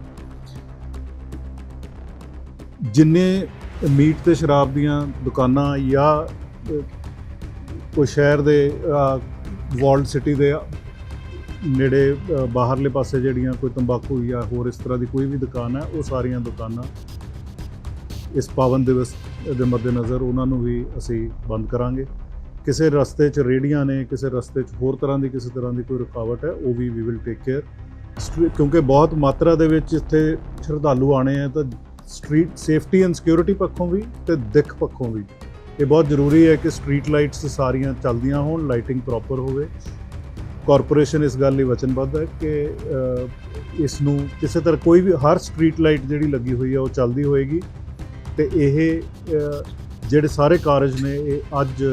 S6: ਜਿੰਨੇ ਮੀਟ ਤੇ ਸ਼ਰਾਬ ਦੀਆਂ ਦੁਕਾਨਾਂ ਜਾਂ ਕੋਈ ਸ਼ਹਿਰ ਦੇ ਵਾਲਡ ਸਿਟੀ ਦੇ ਨੇੜੇ ਬਾਹਰਲੇ ਪਾਸੇ ਜਿਹੜੀਆਂ ਕੋਈ ਤੰਬਾਕੂ ਜਾਂ ਹੋਰ ਇਸ ਤਰ੍ਹਾਂ ਦੀ ਕੋਈ ਵੀ ਦੁਕਾਨ ਹੈ, ਉਹ ਸਾਰੀਆਂ ਦੁਕਾਨਾਂ ਇਸ ਪਾਵਨ ਦਿਵਸ ਦੇ ਮੱਦੇਨਜ਼ਰ ਉਹਨਾਂ ਨੂੰ ਵੀ ਅਸੀਂ ਬੰਦ ਕਰਾਂਗੇ। ਕਿਸੇ ਰਸਤੇ 'ਚ ਰੇੜੀਆਂ ਨੇ, ਕਿਸੇ ਰਸਤੇ 'ਚ ਹੋਰ ਤਰ੍ਹਾਂ ਦੀ, ਕਿਸੇ ਤਰ੍ਹਾਂ ਦੀ ਕੋਈ ਰੁਕਾਵਟ ਹੈ, ਉਹ ਵੀ ਵੀ ਵਿਲ ਟੇਕ ਕੇਅਰ ਕਿਉਂਕਿ ਬਹੁਤ ਮਾਤਰਾ ਦੇ ਵਿੱਚ ਇੱਥੇ ਸ਼ਰਧਾਲੂ ਆਣੇ ਆ, ਤਾਂ ਸਟਰੀਟ ਸੇਫਟੀ ਐਂਡ ਸਿਕਿਉਰਿਟੀ ਪੱਖੋਂ ਵੀ ਤੇ ਦਿੱਖ ਪੱਖੋਂ ਵੀ। ਇਹ ਬਹੁਤ ਜ਼ਰੂਰੀ ਹੈ ਕਿ ਸਟਰੀਟ ਲਾਈਟਸ ਸਾਰੀਆਂ ਚੱਲਦੀਆਂ ਹੋਣ ਲਾਈਟਿੰਗ ਪ੍ਰੋਪਰ ਹੋਵੇ। ਕਾਰਪੋਰੇਸ਼ਨ ਇਸ ਗੱਲ ਲਈ ਵਚਨਬੱਧ ਹੈ ਕਿ ਇਸ ਨੂੰ ਕਿਸੇ ਤਰ੍ਹਾਂ ਕੋਈ ਵੀ, ਹਰ ਸਟਰੀਟ ਲਾਈਟ ਜਿਹੜੀ ਲੱਗੀ ਹੋਈ ਹੈ, ਉਹ ਚੱਲਦੀ ਹੋਏਗੀ। ਤੇ ਇਹ ਜਿਹੜੇ ਸਾਰੇ ਕਾਰਜ ਨੇ, ਇਹ ਅੱਜ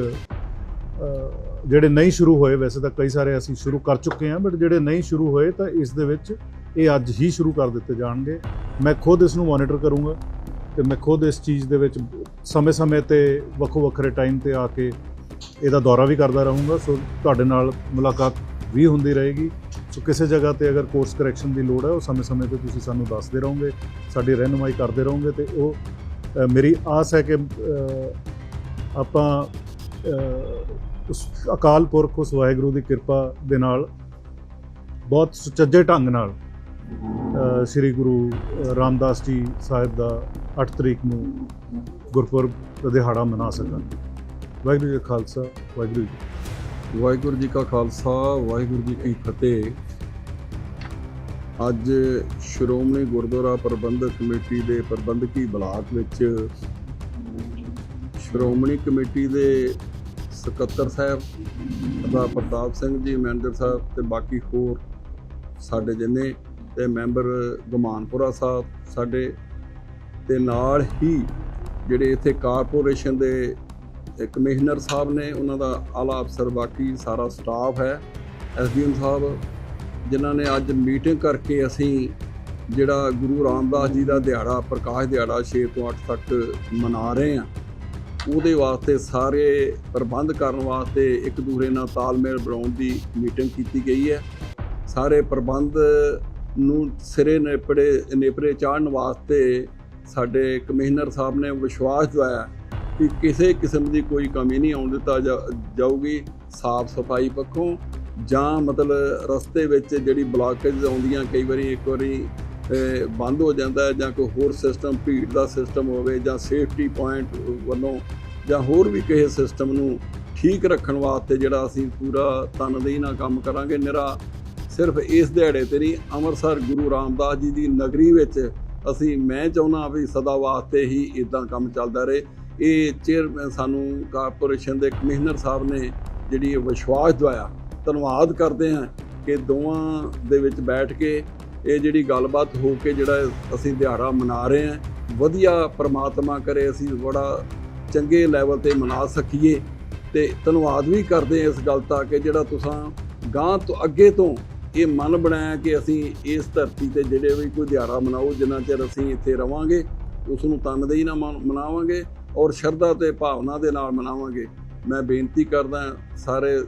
S6: ਜਿਹੜੇ ਨਹੀਂ ਸ਼ੁਰੂ ਹੋਏ, ਵੈਸੇ ਤਾਂ ਕਈ ਸਾਰੇ ਅਸੀਂ ਸ਼ੁਰੂ ਕਰ ਚੁੱਕੇ ਹਾਂ ਬਟ ਜਿਹੜੇ ਨਹੀਂ ਸ਼ੁਰੂ ਹੋਏ ਤਾਂ ਇਸ ਦੇ ਵਿੱਚ ਇਹ ਅੱਜ ਹੀ ਸ਼ੁਰੂ ਕਰ ਦਿੱਤੇ ਜਾਣਗੇ। ਮੈਂ ਖੁਦ ਇਸ ਨੂੰ ਮੋਨੀਟਰ ਕਰੂੰਗਾ ਤੇ ਮੈਂ ਖੁਦ ਇਸ ਚੀਜ਼ ਦੇ ਵਿੱਚ ਸਮੇਂ-ਸਮੇਂ ਤੇ ਵੱਖੋ ਵੱਖਰੇ ਟਾਈਮ ਤੇ ਆ ਕੇ ਇਹਦਾ ਦੌਰਾ ਵੀ ਕਰਦਾ ਰਹੂੰਗਾ। ਸੋ ਤੁਹਾਡੇ ਨਾਲ ਮੁਲਾਕਾਤ ਵੀ ਹੁੰਦੀ ਰਹੇਗੀ। ਸੋ ਕਿਸੇ ਜਗ੍ਹਾ ਤੇ ਅਗਰ ਕੋਰਸ ਕਰੈਕਸ਼ਨ ਦੀ ਲੋੜ ਹੈ, ਉਹ ਸਮੇਂ-ਸਮੇਂ ਤੇ ਤੁਸੀਂ ਸਾਨੂੰ ਦੱਸਦੇ ਰਹੋਗੇ, ਸਾਡੀ ਰਹਿਨੁਮਾਈ ਕਰਦੇ ਰਹੋਗੇ ਤੇ ਉਹ ਮੇਰੀ ਆਸ ਹੈ ਕਿ ਆਪਾਂ ਉਸ ਅਕਾਲ ਪੁਰਖ, ਉਸ ਵਾਹਿਗੁਰੂ ਦੀ ਕਿਰਪਾ ਦੇ ਨਾਲ, ਬਹੁਤ ਸੁਚੱਜੇ ਢੰਗ ਨਾਲ ਸ੍ਰੀ ਗੁਰੂ ਰਾਮਦਾਸ ਜੀ ਸਾਹਿਬ ਦਾ 8 ਤਰੀਕ ਨੂੰ ਗੁਰਪੁਰਬ ਦਾ ਦਿਹਾੜਾ ਮਨਾ ਸਕਣ। ਵਾਹਿਗੁਰੂ ਜੀ ਕਾ ਖਾਲਸਾ, ਵਾਹਿਗੁਰੂ ਜੀ
S7: ਵਾਹਿਗੁਰੂ ਜੀ ਕਾ ਖਾਲਸਾ, ਵਾਹਿਗੁਰੂ ਜੀ ਕੀ ਫਤਿਹ। ਅੱਜ ਸ਼੍ਰੋਮਣੀ ਗੁਰਦੁਆਰਾ ਪ੍ਰਬੰਧਕ ਕਮੇਟੀ ਦੇ ਪ੍ਰਬੰਧਕੀ ਬਲਾਕ ਵਿੱਚ ਸ਼੍ਰੋਮਣੀ ਕਮੇਟੀ ਦੇ ਸਕੱਤਰ ਸਾਹਿਬ ਸਰਦਾਰ ਪ੍ਰਤਾਪ ਸਿੰਘ ਜੀ, ਮੈਨੇਜਰ ਸਾਹਿਬ ਤੇ ਬਾਕੀ ਹੋਰ ਸਾਡੇ ਜਿੰਨੇ ਤੇ ਮੈਂਬਰ ਗਮਾਨਪੁਰਾ ਸਾਹਿਬ ਸਾਡੇ ਤੇ ਨਾਲ ਹੀ ਜਿਹੜੇ ਇੱਥੇ ਕਾਰਪੋਰੇਸ਼ਨ ਦੇ ਕਮਿਸ਼ਨਰ ਸਾਹਿਬ ਨੇ, ਉਹਨਾਂ ਦਾ ਆਲਾ ਅਫਸਰ ਬਾਕੀ ਸਾਰਾ ਸਟਾਫ ਹੈ, ਐਸਡੀਐਮ ਸਾਹਿਬ, ਜਿਨ੍ਹਾਂ ਨੇ ਅੱਜ ਮੀਟਿੰਗ ਕਰਕੇ ਅਸੀਂ ਜਿਹੜਾ ਗੁਰੂ ਰਾਮਦਾਸ ਜੀ ਦਾ ਦਿਹਾੜਾ, ਪ੍ਰਕਾਸ਼ ਦਿਹਾੜਾ 6 ਤੋਂ 8 ਤੱਕ ਮਨਾ ਰਹੇ ਹਾਂ। ਉਹਦੇ ਵਾਸਤੇ ਸਾਰੇ ਪ੍ਰਬੰਧ ਕਰਨ ਵਾਸਤੇ ਇੱਕ ਦੂਰੇ ਨਾਲ ਤਾਲਮੇਲ ਬਣਾਉਣ ਦੀ ਮੀਟਿੰਗ ਕੀਤੀ ਗਈ ਹੈ। ਸਾਰੇ ਪ੍ਰਬੰਧ ਨੂੰ ਸਿਰੇ ਨੇਪੜੇ, ਨੇਪਰੇ ਚਾੜਨ ਵਾਸਤੇ ਸਾਡੇ ਕਮਿਸ਼ਨਰ ਸਾਹਿਬ ਨੇ ਵਿਸ਼ਵਾਸ ਦਿਵਾਇਆ ਕਿ ਕਿਸੇ ਕਿਸਮ ਦੀ ਕੋਈ ਕਮੀ ਨਹੀਂ ਆਉਣ ਦਿੱਤਾ ਜਾ- ਜਾਊਗੀ। ਸਾਫ਼ ਸਫ਼ਾਈ ਪੱਖੋਂ ਜਾਂ ਮਤਲਬ ਰਸਤੇ ਵਿੱਚ ਜਿਹੜੀ ਬਲਾਕੇਜ ਆਉਂਦੀਆਂ ਕਈ ਵਾਰੀ ਇੱਕ ਵਾਰੀ ਬੰਦ ਹੋ ਜਾਂਦਾ ਜਾਂ ਕੋਈ ਹੋਰ ਸਿਸਟਮ ਭੀੜ ਦਾ ਸਿਸਟਮ ਹੋਵੇ ਜਾਂ ਸੇਫਟੀ ਪੁਆਇੰਟ ਵੱਲੋਂ ਜਾਂ ਹੋਰ ਵੀ ਕਿਸੇ ਸਿਸਟਮ ਨੂੰ ਠੀਕ ਰੱਖਣ ਵਾਸਤੇ ਜਿਹੜਾ ਅਸੀਂ ਪੂਰਾ ਤਨਦੇਹੀ ਨਾਲ ਕੰਮ ਕਰਾਂਗੇ। ਨਿਰਾ ਸਿਰਫ ਇਸ ਦਿਹਾੜੇ ਤੇ ਨਹੀਂ, ਅੰਮ੍ਰਿਤਸਰ ਗੁਰੂ ਰਾਮਦਾਸ ਜੀ ਦੀ ਨਗਰੀ ਵਿੱਚ ਅਸੀਂ, ਮੈਂ ਚਾਹੁੰਦਾ ਵੀ ਸਦਾ ਵਾਸਤੇ ਹੀ ਇਦਾਂ ਕੰਮ ਚੱਲਦਾ ਰਹੇ। ਇਹ ਚੇਅਰਮੈਨ ਸਾਨੂੰ ਕਾਰਪੋਰੇਸ਼ਨ ਦੇ ਕਮਿਸ਼ਨਰ ਸਾਹਿਬ ਨੇ ਜਿਹੜੀ ਇਹ ਵਿਸ਼ਵਾਸ ਦਵਾਇਆ। ਧੰਨਵਾਦ ਕਰਦੇ ਹਾਂ ਕਿ ਦੋਵਾਂ ਦੇ ਵਿੱਚ ਬੈਠ ਕੇ ਇਹ ਜਿਹੜੀ ਗੱਲਬਾਤ ਹੋ ਕੇ ਜਿਹੜਾ ਅਸੀਂ ਦਿਹਾੜਾ ਮਨਾ ਰਹੇ ਹਾਂ, ਵਧੀਆ ਪ੍ਰਮਾਤਮਾ ਕਰੇ ਅਸੀਂ ਬੜਾ ਚੰਗੇ ਲੈਵਲ ਤੇ ਮਨਾ ਸਕੀਏ ਤੇ ਧੰਨਵਾਦ ਵੀ ਕਰਦੇ ਹਾਂ ਇਸ ਗੱਲ ਦਾ ਕਿ ਜਿਹੜਾ ਤੁਸੀਂ ਗਾਂ ਤੋਂ ਅੱਗੇ ਤੋਂ ਇਹ ਮਨ ਬਣਾਇਆ ਕਿ ਅਸੀਂ ਇਸ ਧਰਤੀ ਤੇ ਜਿਹੜੇ ਵੀ ਕੋਈ ਦਿਹਾੜਾ ਮਨਾਓ, ਜਿੰਨਾ ਚਿਰ ਅਸੀਂ ਇੱਥੇ ਰਵਾਂਗੇ ਉਸ ਨੂੰ ਤਨਦੇਹੀ ਨਾਲ ਮਨਾਵਾਂਗੇ ਔਰ ਸ਼ਰਧਾ ਤੇ ਭਾਵਨਾ ਦੇ ਨਾਲ ਮਨਾਵਾਂਗੇ। ਮੈਂ ਬੇਨਤੀ ਕਰਦਾ ਸਾਰੇ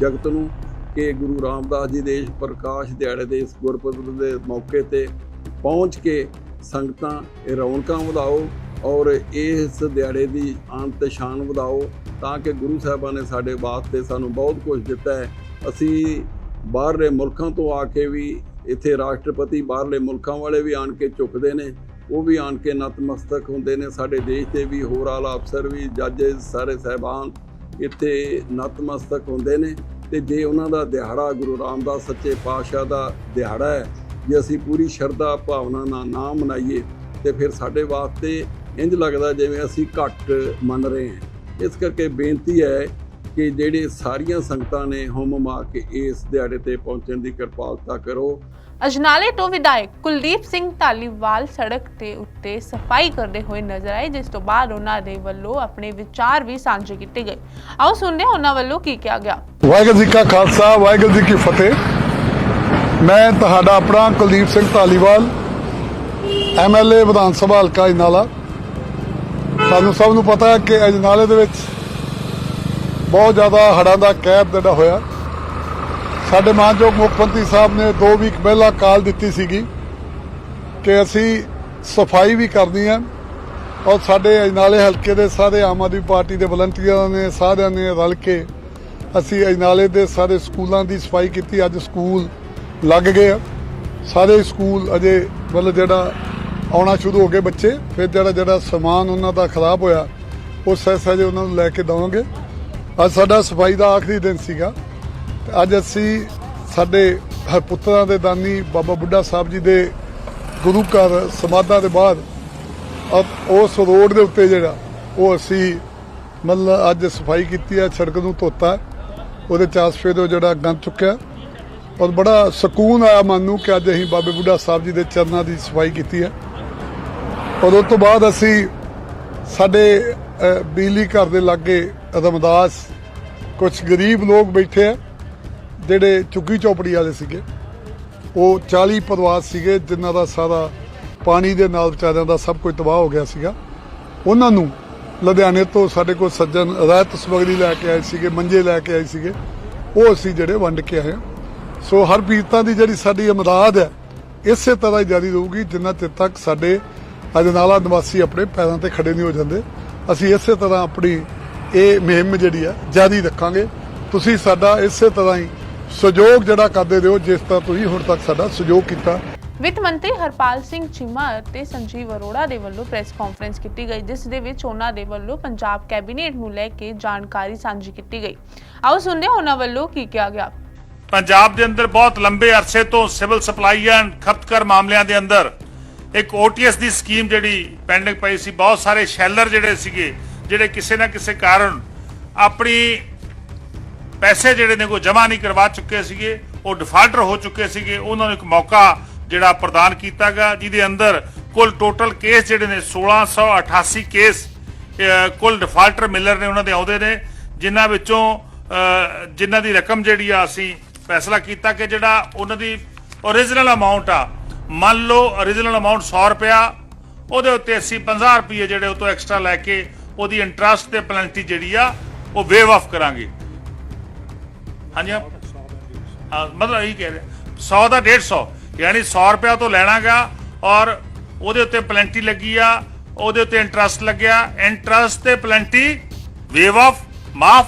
S7: ਜਗਤ ਨੂੰ ਕਿ ਗੁਰੂ ਰਾਮਦਾਸ ਜੀ ਦੇ ਪ੍ਰਕਾਸ਼ ਦਿਹਾੜੇ ਦੇ ਇਸ ਗੁਰਪੁਰਬ ਦੇ ਮੌਕੇ ਤੇ ਪਹੁੰਚ ਕੇ ਸੰਗਤਾਂ ਇਹ ਰੌਣਕਾਂ ਵਧਾਓ ਔਰ ਇਸ ਦਿਹਾੜੇ ਦੀ ਆਨ ਤੇ ਸ਼ਾਨ ਵਧਾਓ ਤਾਂ ਕਿ ਗੁਰੂ ਸਾਹਿਬਾਨ ਨੇ ਸਾਡੇ ਵਾਸਤੇ ਸਾਨੂੰ ਬਹੁਤ ਕੁਝ ਦਿੱਤਾ ਹੈ। ਅਸੀਂ ਬਾਹਰਲੇ ਮੁਲਕਾਂ ਤੋਂ ਆ ਕੇ ਵੀ ਇੱਥੇ ਰਾਸ਼ਟਰਪਤੀ ਬਾਹਰਲੇ ਮੁਲਕਾਂ ਵਾਲੇ ਵੀ ਆਣ ਕੇ ਝੁਕਦੇ ਨੇ, ਉਹ ਵੀ ਆਣ ਕੇ ਨਤਮਸਤਕ ਹੁੰਦੇ ਨੇ, ਸਾਡੇ ਦੇਸ਼ ਦੇ ਵੀ ਹੋਰ ਆਲਾ ਅਫਸਰ ਵੀ, ਜੱਜ, ਸਾਰੇ ਸਹਿਬਾਨ ਇੱਥੇ ਨਤਮਸਤਕ ਹੁੰਦੇ ਨੇ। ਤੇ ਜੇ ਉਹਨਾਂ ਦਾ ਦਿਹਾੜਾ ਗੁਰੂ ਰਾਮਦਾਸ ਸੱਚੇ ਪਾਤਸ਼ਾਹ ਦਾ ਦਿਹਾੜਾ ਹੈ, ਜੇ ਅਸੀਂ ਪੂਰੀ ਸ਼ਰਧਾ ਭਾਵਨਾ ਨਾਲ ਨਾ ਮਨਾਈਏ, ਤੇ ਫਿਰ ਸਾਡੇ ਵਾਸਤੇ ਇੰਜ ਲੱਗਦਾ ਜਿਵੇਂ ਅਸੀਂ ਘੱਟ ਮੰਨ ਰਹੇ ਹਾਂ। ਇਸ ਕਰਕੇ ਬੇਨਤੀ ਹੈ ਕਿ ਜਿਹੜੇ ਸਾਰੀਆਂ ਸੰਗਤਾਂ ਨੇ ਹੁਮ ਮਾ ਕੇ ਇਸ ਦਿਹਾੜੇ ਤੇ ਪਹੁੰਚਣ ਦੀ ਕਿਰਪਾਲਤਾ ਕਰੋ।
S1: ਅਜਨਾਲੇ ਤੋਂ ਵਿਧਾਇਕ ਕੁਲਦੀਪ ਸਿੰਘ ਢਾਲੀਵਾਲ ਸੜਕ ਦੇ ਉੱਤੇ ਸਫ਼ਾਈ ਕਰਦੇ ਹੋਏ ਨਜ਼ਰ ਆਏ ਜਿਸ ਤੋਂ ਬਾਅਦ ਉਹਨਾਂ ਦੇ ਵੱਲੋਂ ਆਪਣੇ ਵਿਚਾਰ ਵੀ ਸਾਂਝੇ ਕੀਤੇ ਗਏ। ਆਓ ਸੁਣਦੇ ਹਾਂ ਉਹਨਾਂ ਵੱਲੋਂ ਕੀ ਕਿਹਾ ਗਿਆ।
S8: ਵਾਹਿਗੁਰੂ ਜੀ ਕਾ ਖਾਲਸਾ ਵਾਹਿਗੁਰੂ ਜੀ ਕੀ ਫਤਿਹ। ਮੈਂ ਤੁਹਾਡਾ ਆਪਣਾ ਕੁਲਦੀਪ ਸਿੰਘ ਧਾਲੀਵਾਲ ਐਮਐਲਏ ਵਿਧਾਨ ਸਭਾ ਹਲਕਾ ਅਜਨਾਲਾ। ਤੁਹਾਨੂੰ ਸਭ ਨੂੰ ਪਤਾ ਹੈ ਕਿ ਅਜਨਾਲੇ ਦੇ ਵਿੱਚ ਬਹੁਤ ਜ਼ਿਆਦਾ ਹੜ੍ਹਾਂ ਦਾ ਕਹਿਰ ਜਿਹੜਾ ਹੋਇਆ। ਸਾਡੇ ਮਾਨਯੋਗ ਮੁੱਖ ਮੰਤਰੀ ਸਾਹਿਬ ਨੇ 2 ਵੀਕ ਪਹਿਲਾਂ ਕਾਲ ਦਿੱਤੀ ਸੀਗੀ ਕਿ ਅਸੀਂ ਸਫ਼ਾਈ ਵੀ ਕਰਨੀ ਹੈ ਔਰ ਸਾਡੇ ਅਜਨਾਲੇ ਹਲਕੇ ਦੇ ਸਾਰੇ ਆਮ ਆਦਮੀ ਪਾਰਟੀ ਦੇ ਵਲੰਟੀਅਰਾਂ ਨੇ ਸਾਰਿਆਂ ਨੇ ਰਲ ਕੇ ਅਸੀਂ ਅਜਨਾਲੇ ਦੇ ਸਾਰੇ ਸਕੂਲਾਂ ਦੀ ਸਫ਼ਾਈ ਕੀਤੀ। ਅੱਜ ਸਕੂਲ ਲੱਗ ਗਏ ਆ। ਸਾਰੇ ਸਕੂਲ ਅਜੇ ਮਤਲਬ ਜਿਹੜਾ ਆਉਣਾ ਸ਼ੁਰੂ ਹੋ ਗਏ ਬੱਚੇ। ਫਿਰ ਜਿਹੜਾ ਜਿਹੜਾ ਸਮਾਨ ਉਹਨਾਂ ਦਾ ਖਰਾਬ ਹੋਇਆ, ਉਹ ਸੈਸ ਅਜੇ ਉਹਨਾਂ ਨੂੰ ਲੈ ਕੇ ਦਵਾਂਗੇ। ਅੱਜ ਸਾਡਾ ਸਫ਼ਾਈ ਦਾ ਆਖਰੀ ਦਿਨ ਸੀਗਾ। ਤੇ ਅੱਜ ਅਸੀਂ ਸਾਡੇ ਹਰਪੁੱਤਰਾਂ ਦੇ ਦਾਨੀ ਬਾਬਾ ਬੁੱਢਾ ਸਾਹਿਬ ਜੀ ਦੇ ਗੁਰੂ ਘਰ ਸਮਾਧਾਂ ਦੇ ਬਾਅਦ ਉਸ ਰੋਡ ਦੇ ਉੱਤੇ ਜਿਹੜਾ ਉਹ ਅਸੀਂ ਮਤਲਬ ਅੱਜ ਸਫ਼ਾਈ ਕੀਤੀ ਹੈ, ਸੜਕ ਨੂੰ ਧੋਤਾ ਉਹਦੇ ਚਾਸਫੇ ਤੋਂ ਜਿਹੜਾ ਗੰਦ ਚੁੱਕਿਆ ਔਰ ਬੜਾ ਸਕੂਨ ਆਇਆ ਮਨ ਨੂੰ ਕਿ ਅੱਜ ਅਸੀਂ ਬਾਬੇ ਬੁੱਢਾ ਸਾਹਿਬ ਜੀ ਦੇ ਚਰਨਾਂ ਦੀ ਸਫ਼ਾਈ ਕੀਤੀ ਹੈ। ਔਰ ਉਸ ਤੋਂ ਬਾਅਦ ਅਸੀਂ ਸਾਡੇ ਬਿਜਲੀ ਘਰ ਦੇ ਲਾਗੇ ਰਮਦਾਸ ਕੁਝ ਗਰੀਬ ਲੋਕ ਬੈਠੇ ਆ, ਜਿਹੜੇ ਚੁੱਗੀ ਚੌਪੜੀ ਵਾਲੇ ਸੀਗੇ। ਉਹ 40 ਪਰਿਵਾਰ ਸੀਗੇ, ਜਿਨ੍ਹਾਂ ਦਾ ਸਾਰਾ ਪਾਣੀ ਦੇ ਨਾਲ ਵਿਚਾਰਿਆਂ ਦਾ ਸਭ ਕੁਝ ਤਬਾਹ ਹੋ ਗਿਆ ਸੀਗਾ। ਉਹਨਾਂ ਨੂੰ ਲੁਧਿਆਣੇ ਤੋਂ ਸਾਡੇ ਕੋਲ ਸੱਜਣ ਰਾਇਤ ਸਮਗਰੀ ਲੈ ਕੇ ਆਏ ਸੀਗੇ, ਮੰਜੇ ਲੈ ਕੇ ਆਏ ਸੀਗੇ। ਉਹ ਅਸੀਂ ਜਿਹੜੇ ਵੰਡ ਕੇ ਆਏ ਹਾਂ। ਸੋ ਹਰ ਪੀੜਤਾਂ ਦੀ ਜਿਹੜੀ ਸਾਡੀ ਇਮਦਾਦ ਹੈ, ਇਸੇ ਤਰ੍ਹਾਂ ਹੀ ਜਾਰੀ ਰਹੂਗੀ, ਜਿੰਨਾ ਚਿਰ ਤੱਕ ਸਾਡੇ ਅਜਨਾਲਾ ਨਿਵਾਸੀ ਆਪਣੇ ਪੈਰਾਂ ਤੇ ਖੜੇ ਨਹੀਂ ਹੋ ਜਾਂਦੇ। ਅਸੀਂ ਇਸੇ ਤਰ੍ਹਾਂ ਆਪਣੀ ਇਹ ਮੁਹਿੰਮ ਜਿਹੜੀ ਹੈ ਜਾਰੀ ਰੱਖਾਂਗੇ। ਤੁਸੀਂ ਸਾਡਾ ਇਸੇ ਤਰ੍ਹਾਂ ਹੀ ਸਹਿਯੋਗ ਜਿਹੜਾ ਕਰਦੇ ਰਹੋ ਜਿਸ ਤਰ੍ਹਾਂ ਤੁਸੀਂ ਹੁਣ ਤੱਕ ਸਾਡਾ ਸਹਿਯੋਗ ਕੀਤਾ।
S1: ਵਿੱਤ ਮੰਤਰੀ ਹਰਪਾਲ ਸਿੰਘ ਚੀਮਾ ਅਤੇ ਸੰਜੀਵ ਅਰੋੜਾ ਦੇ ਵੱਲੋਂ ਪ੍ਰੈਸ ਕਾਨਫਰੰਸ ਕੀਤੀ ਗਈ ਜਿਸ ਦੇ ਵਿੱਚ ਉਹਨਾਂ ਦੇ ਵੱਲੋਂ ਪੰਜਾਬ ਕੈਬਨਿਟ ਨੂੰ ਲੈ ਕੇ ਜਾਣਕਾਰੀ ਸਾਂਝੀ ਕੀਤੀ ਗਈ। ਆਓ ਸੁਣਦੇ ਹਾਂ ਉਹਨਾਂ ਵੱਲੋਂ ਕੀ ਕਿਹਾ ਗਿਆ।
S9: ਪੰਜਾਬ ਦੇ ਅੰਦਰ ਬਹੁਤ ਲੰਬੇ ਅਰਸੇ ਤੋਂ ਸਿਵਲ ਸਪਲਾਈ ਐਂਡ ਖਪਤਕਾਰ ਮਾਮਲਿਆਂ ਦੇ ਅੰਦਰ ਇੱਕ OTS ਦੀ ਸਕੀਮ ਜਿਹੜੀ ਪੈਂਡਿੰਗ ਪਈ ਸੀ ਬਹੁਤ ਸਾਰੇ ਸ਼ੈਲਰ ਜਿਹੜੇ ਸੀਗੇ ਜਿਹੜੇ ਕਿਸੇ ਨਾ ਕਿਸੇ ਕਾਰਨ ਆਪਣੀ ਪੈਸੇ ਜਿਹੜੇ ਨੇ ਕੋ ਜਮ੍ਹਾਂ ਨਹੀਂ ਕਰਵਾ ਚੁੱਕੇ ਸੀਗੇ, ਉਹ ਡਿਫਾਲਟਰ ਹੋ ਚੁੱਕੇ ਸੀਗੇ, ਉਹਨਾਂ ਨੂੰ ਇੱਕ ਮੌਕਾ ਜਿਹੜਾ ਪ੍ਰਦਾਨ ਕੀਤਾ ਗਿਆ, ਜਿਹਦੇ ਅੰਦਰ ਕੁੱਲ ਟੋਟਲ ਕੇਸ ਜਿਹੜੇ ਨੇ 1688 ਕੇਸ ਕੁੱਲ ਡਿਫਾਲਟਰ ਮਿਲਰ ਨੇ ਉਹਨਾਂ ਦੇ ਆਉਂਦੇ ਨੇ, ਜਿਨ੍ਹਾਂ ਵਿੱਚੋਂ ਜਿਨ੍ਹਾਂ ਦੀ ਰਕਮ ਜਿਹੜੀ ਆ ਅਸੀਂ ਫੈਸਲਾ ਕੀਤਾ ਕਿ ਜਿਹੜਾ ਉਹਨਾਂ ਦੀ ਓਰੀਜਨਲ ਅਮਾਉਂਟ ਆ, ਮੰਨ ਲਓ ਓਰੀਜਨਲ ਅਮਾਉਂਟ 100 ਰੁਪਿਆ ਉਹਦੇ ਉੱਤੇ ਅਸੀਂ 50 ਰੁਪਏ ਜਿਹੜੇ ਉਹ ਤੋਂ ਐਕਸਟਰਾ ਲੈ ਕੇ ਉਹਦੀ ਇੰਟਰਸਟ ਤੇ ਪੈਨਲਟੀ ਜਿਹੜੀ ਆ, ਉਹ ਵੇਵ ਆਫ ਕਰਾਂਗੇ। ਹਾਂਜੀ ਮਤਲਬ ਇਹੀ ਕਹਿ ਰਹੇ। 100 ਦਾ 150 ਯਾਨੀ 100 ਰੁਪਿਆ ਤੋਂ ਲੈਣਾਗਾ ਔਰ ਉਹਦੇ ਉੱਤੇ ਪਲੈਂਟੀ ਲੱਗੀ ਆ, ਉਹਦੇ ਉੱਤੇ ਇੰਟਰਸਟ ਲੱਗਿਆ। ਇੰਟਰਸਟ ਤੇ ਪਲੈਂਟੀ ਵੇਵ ਆਫ ਮਾਫ।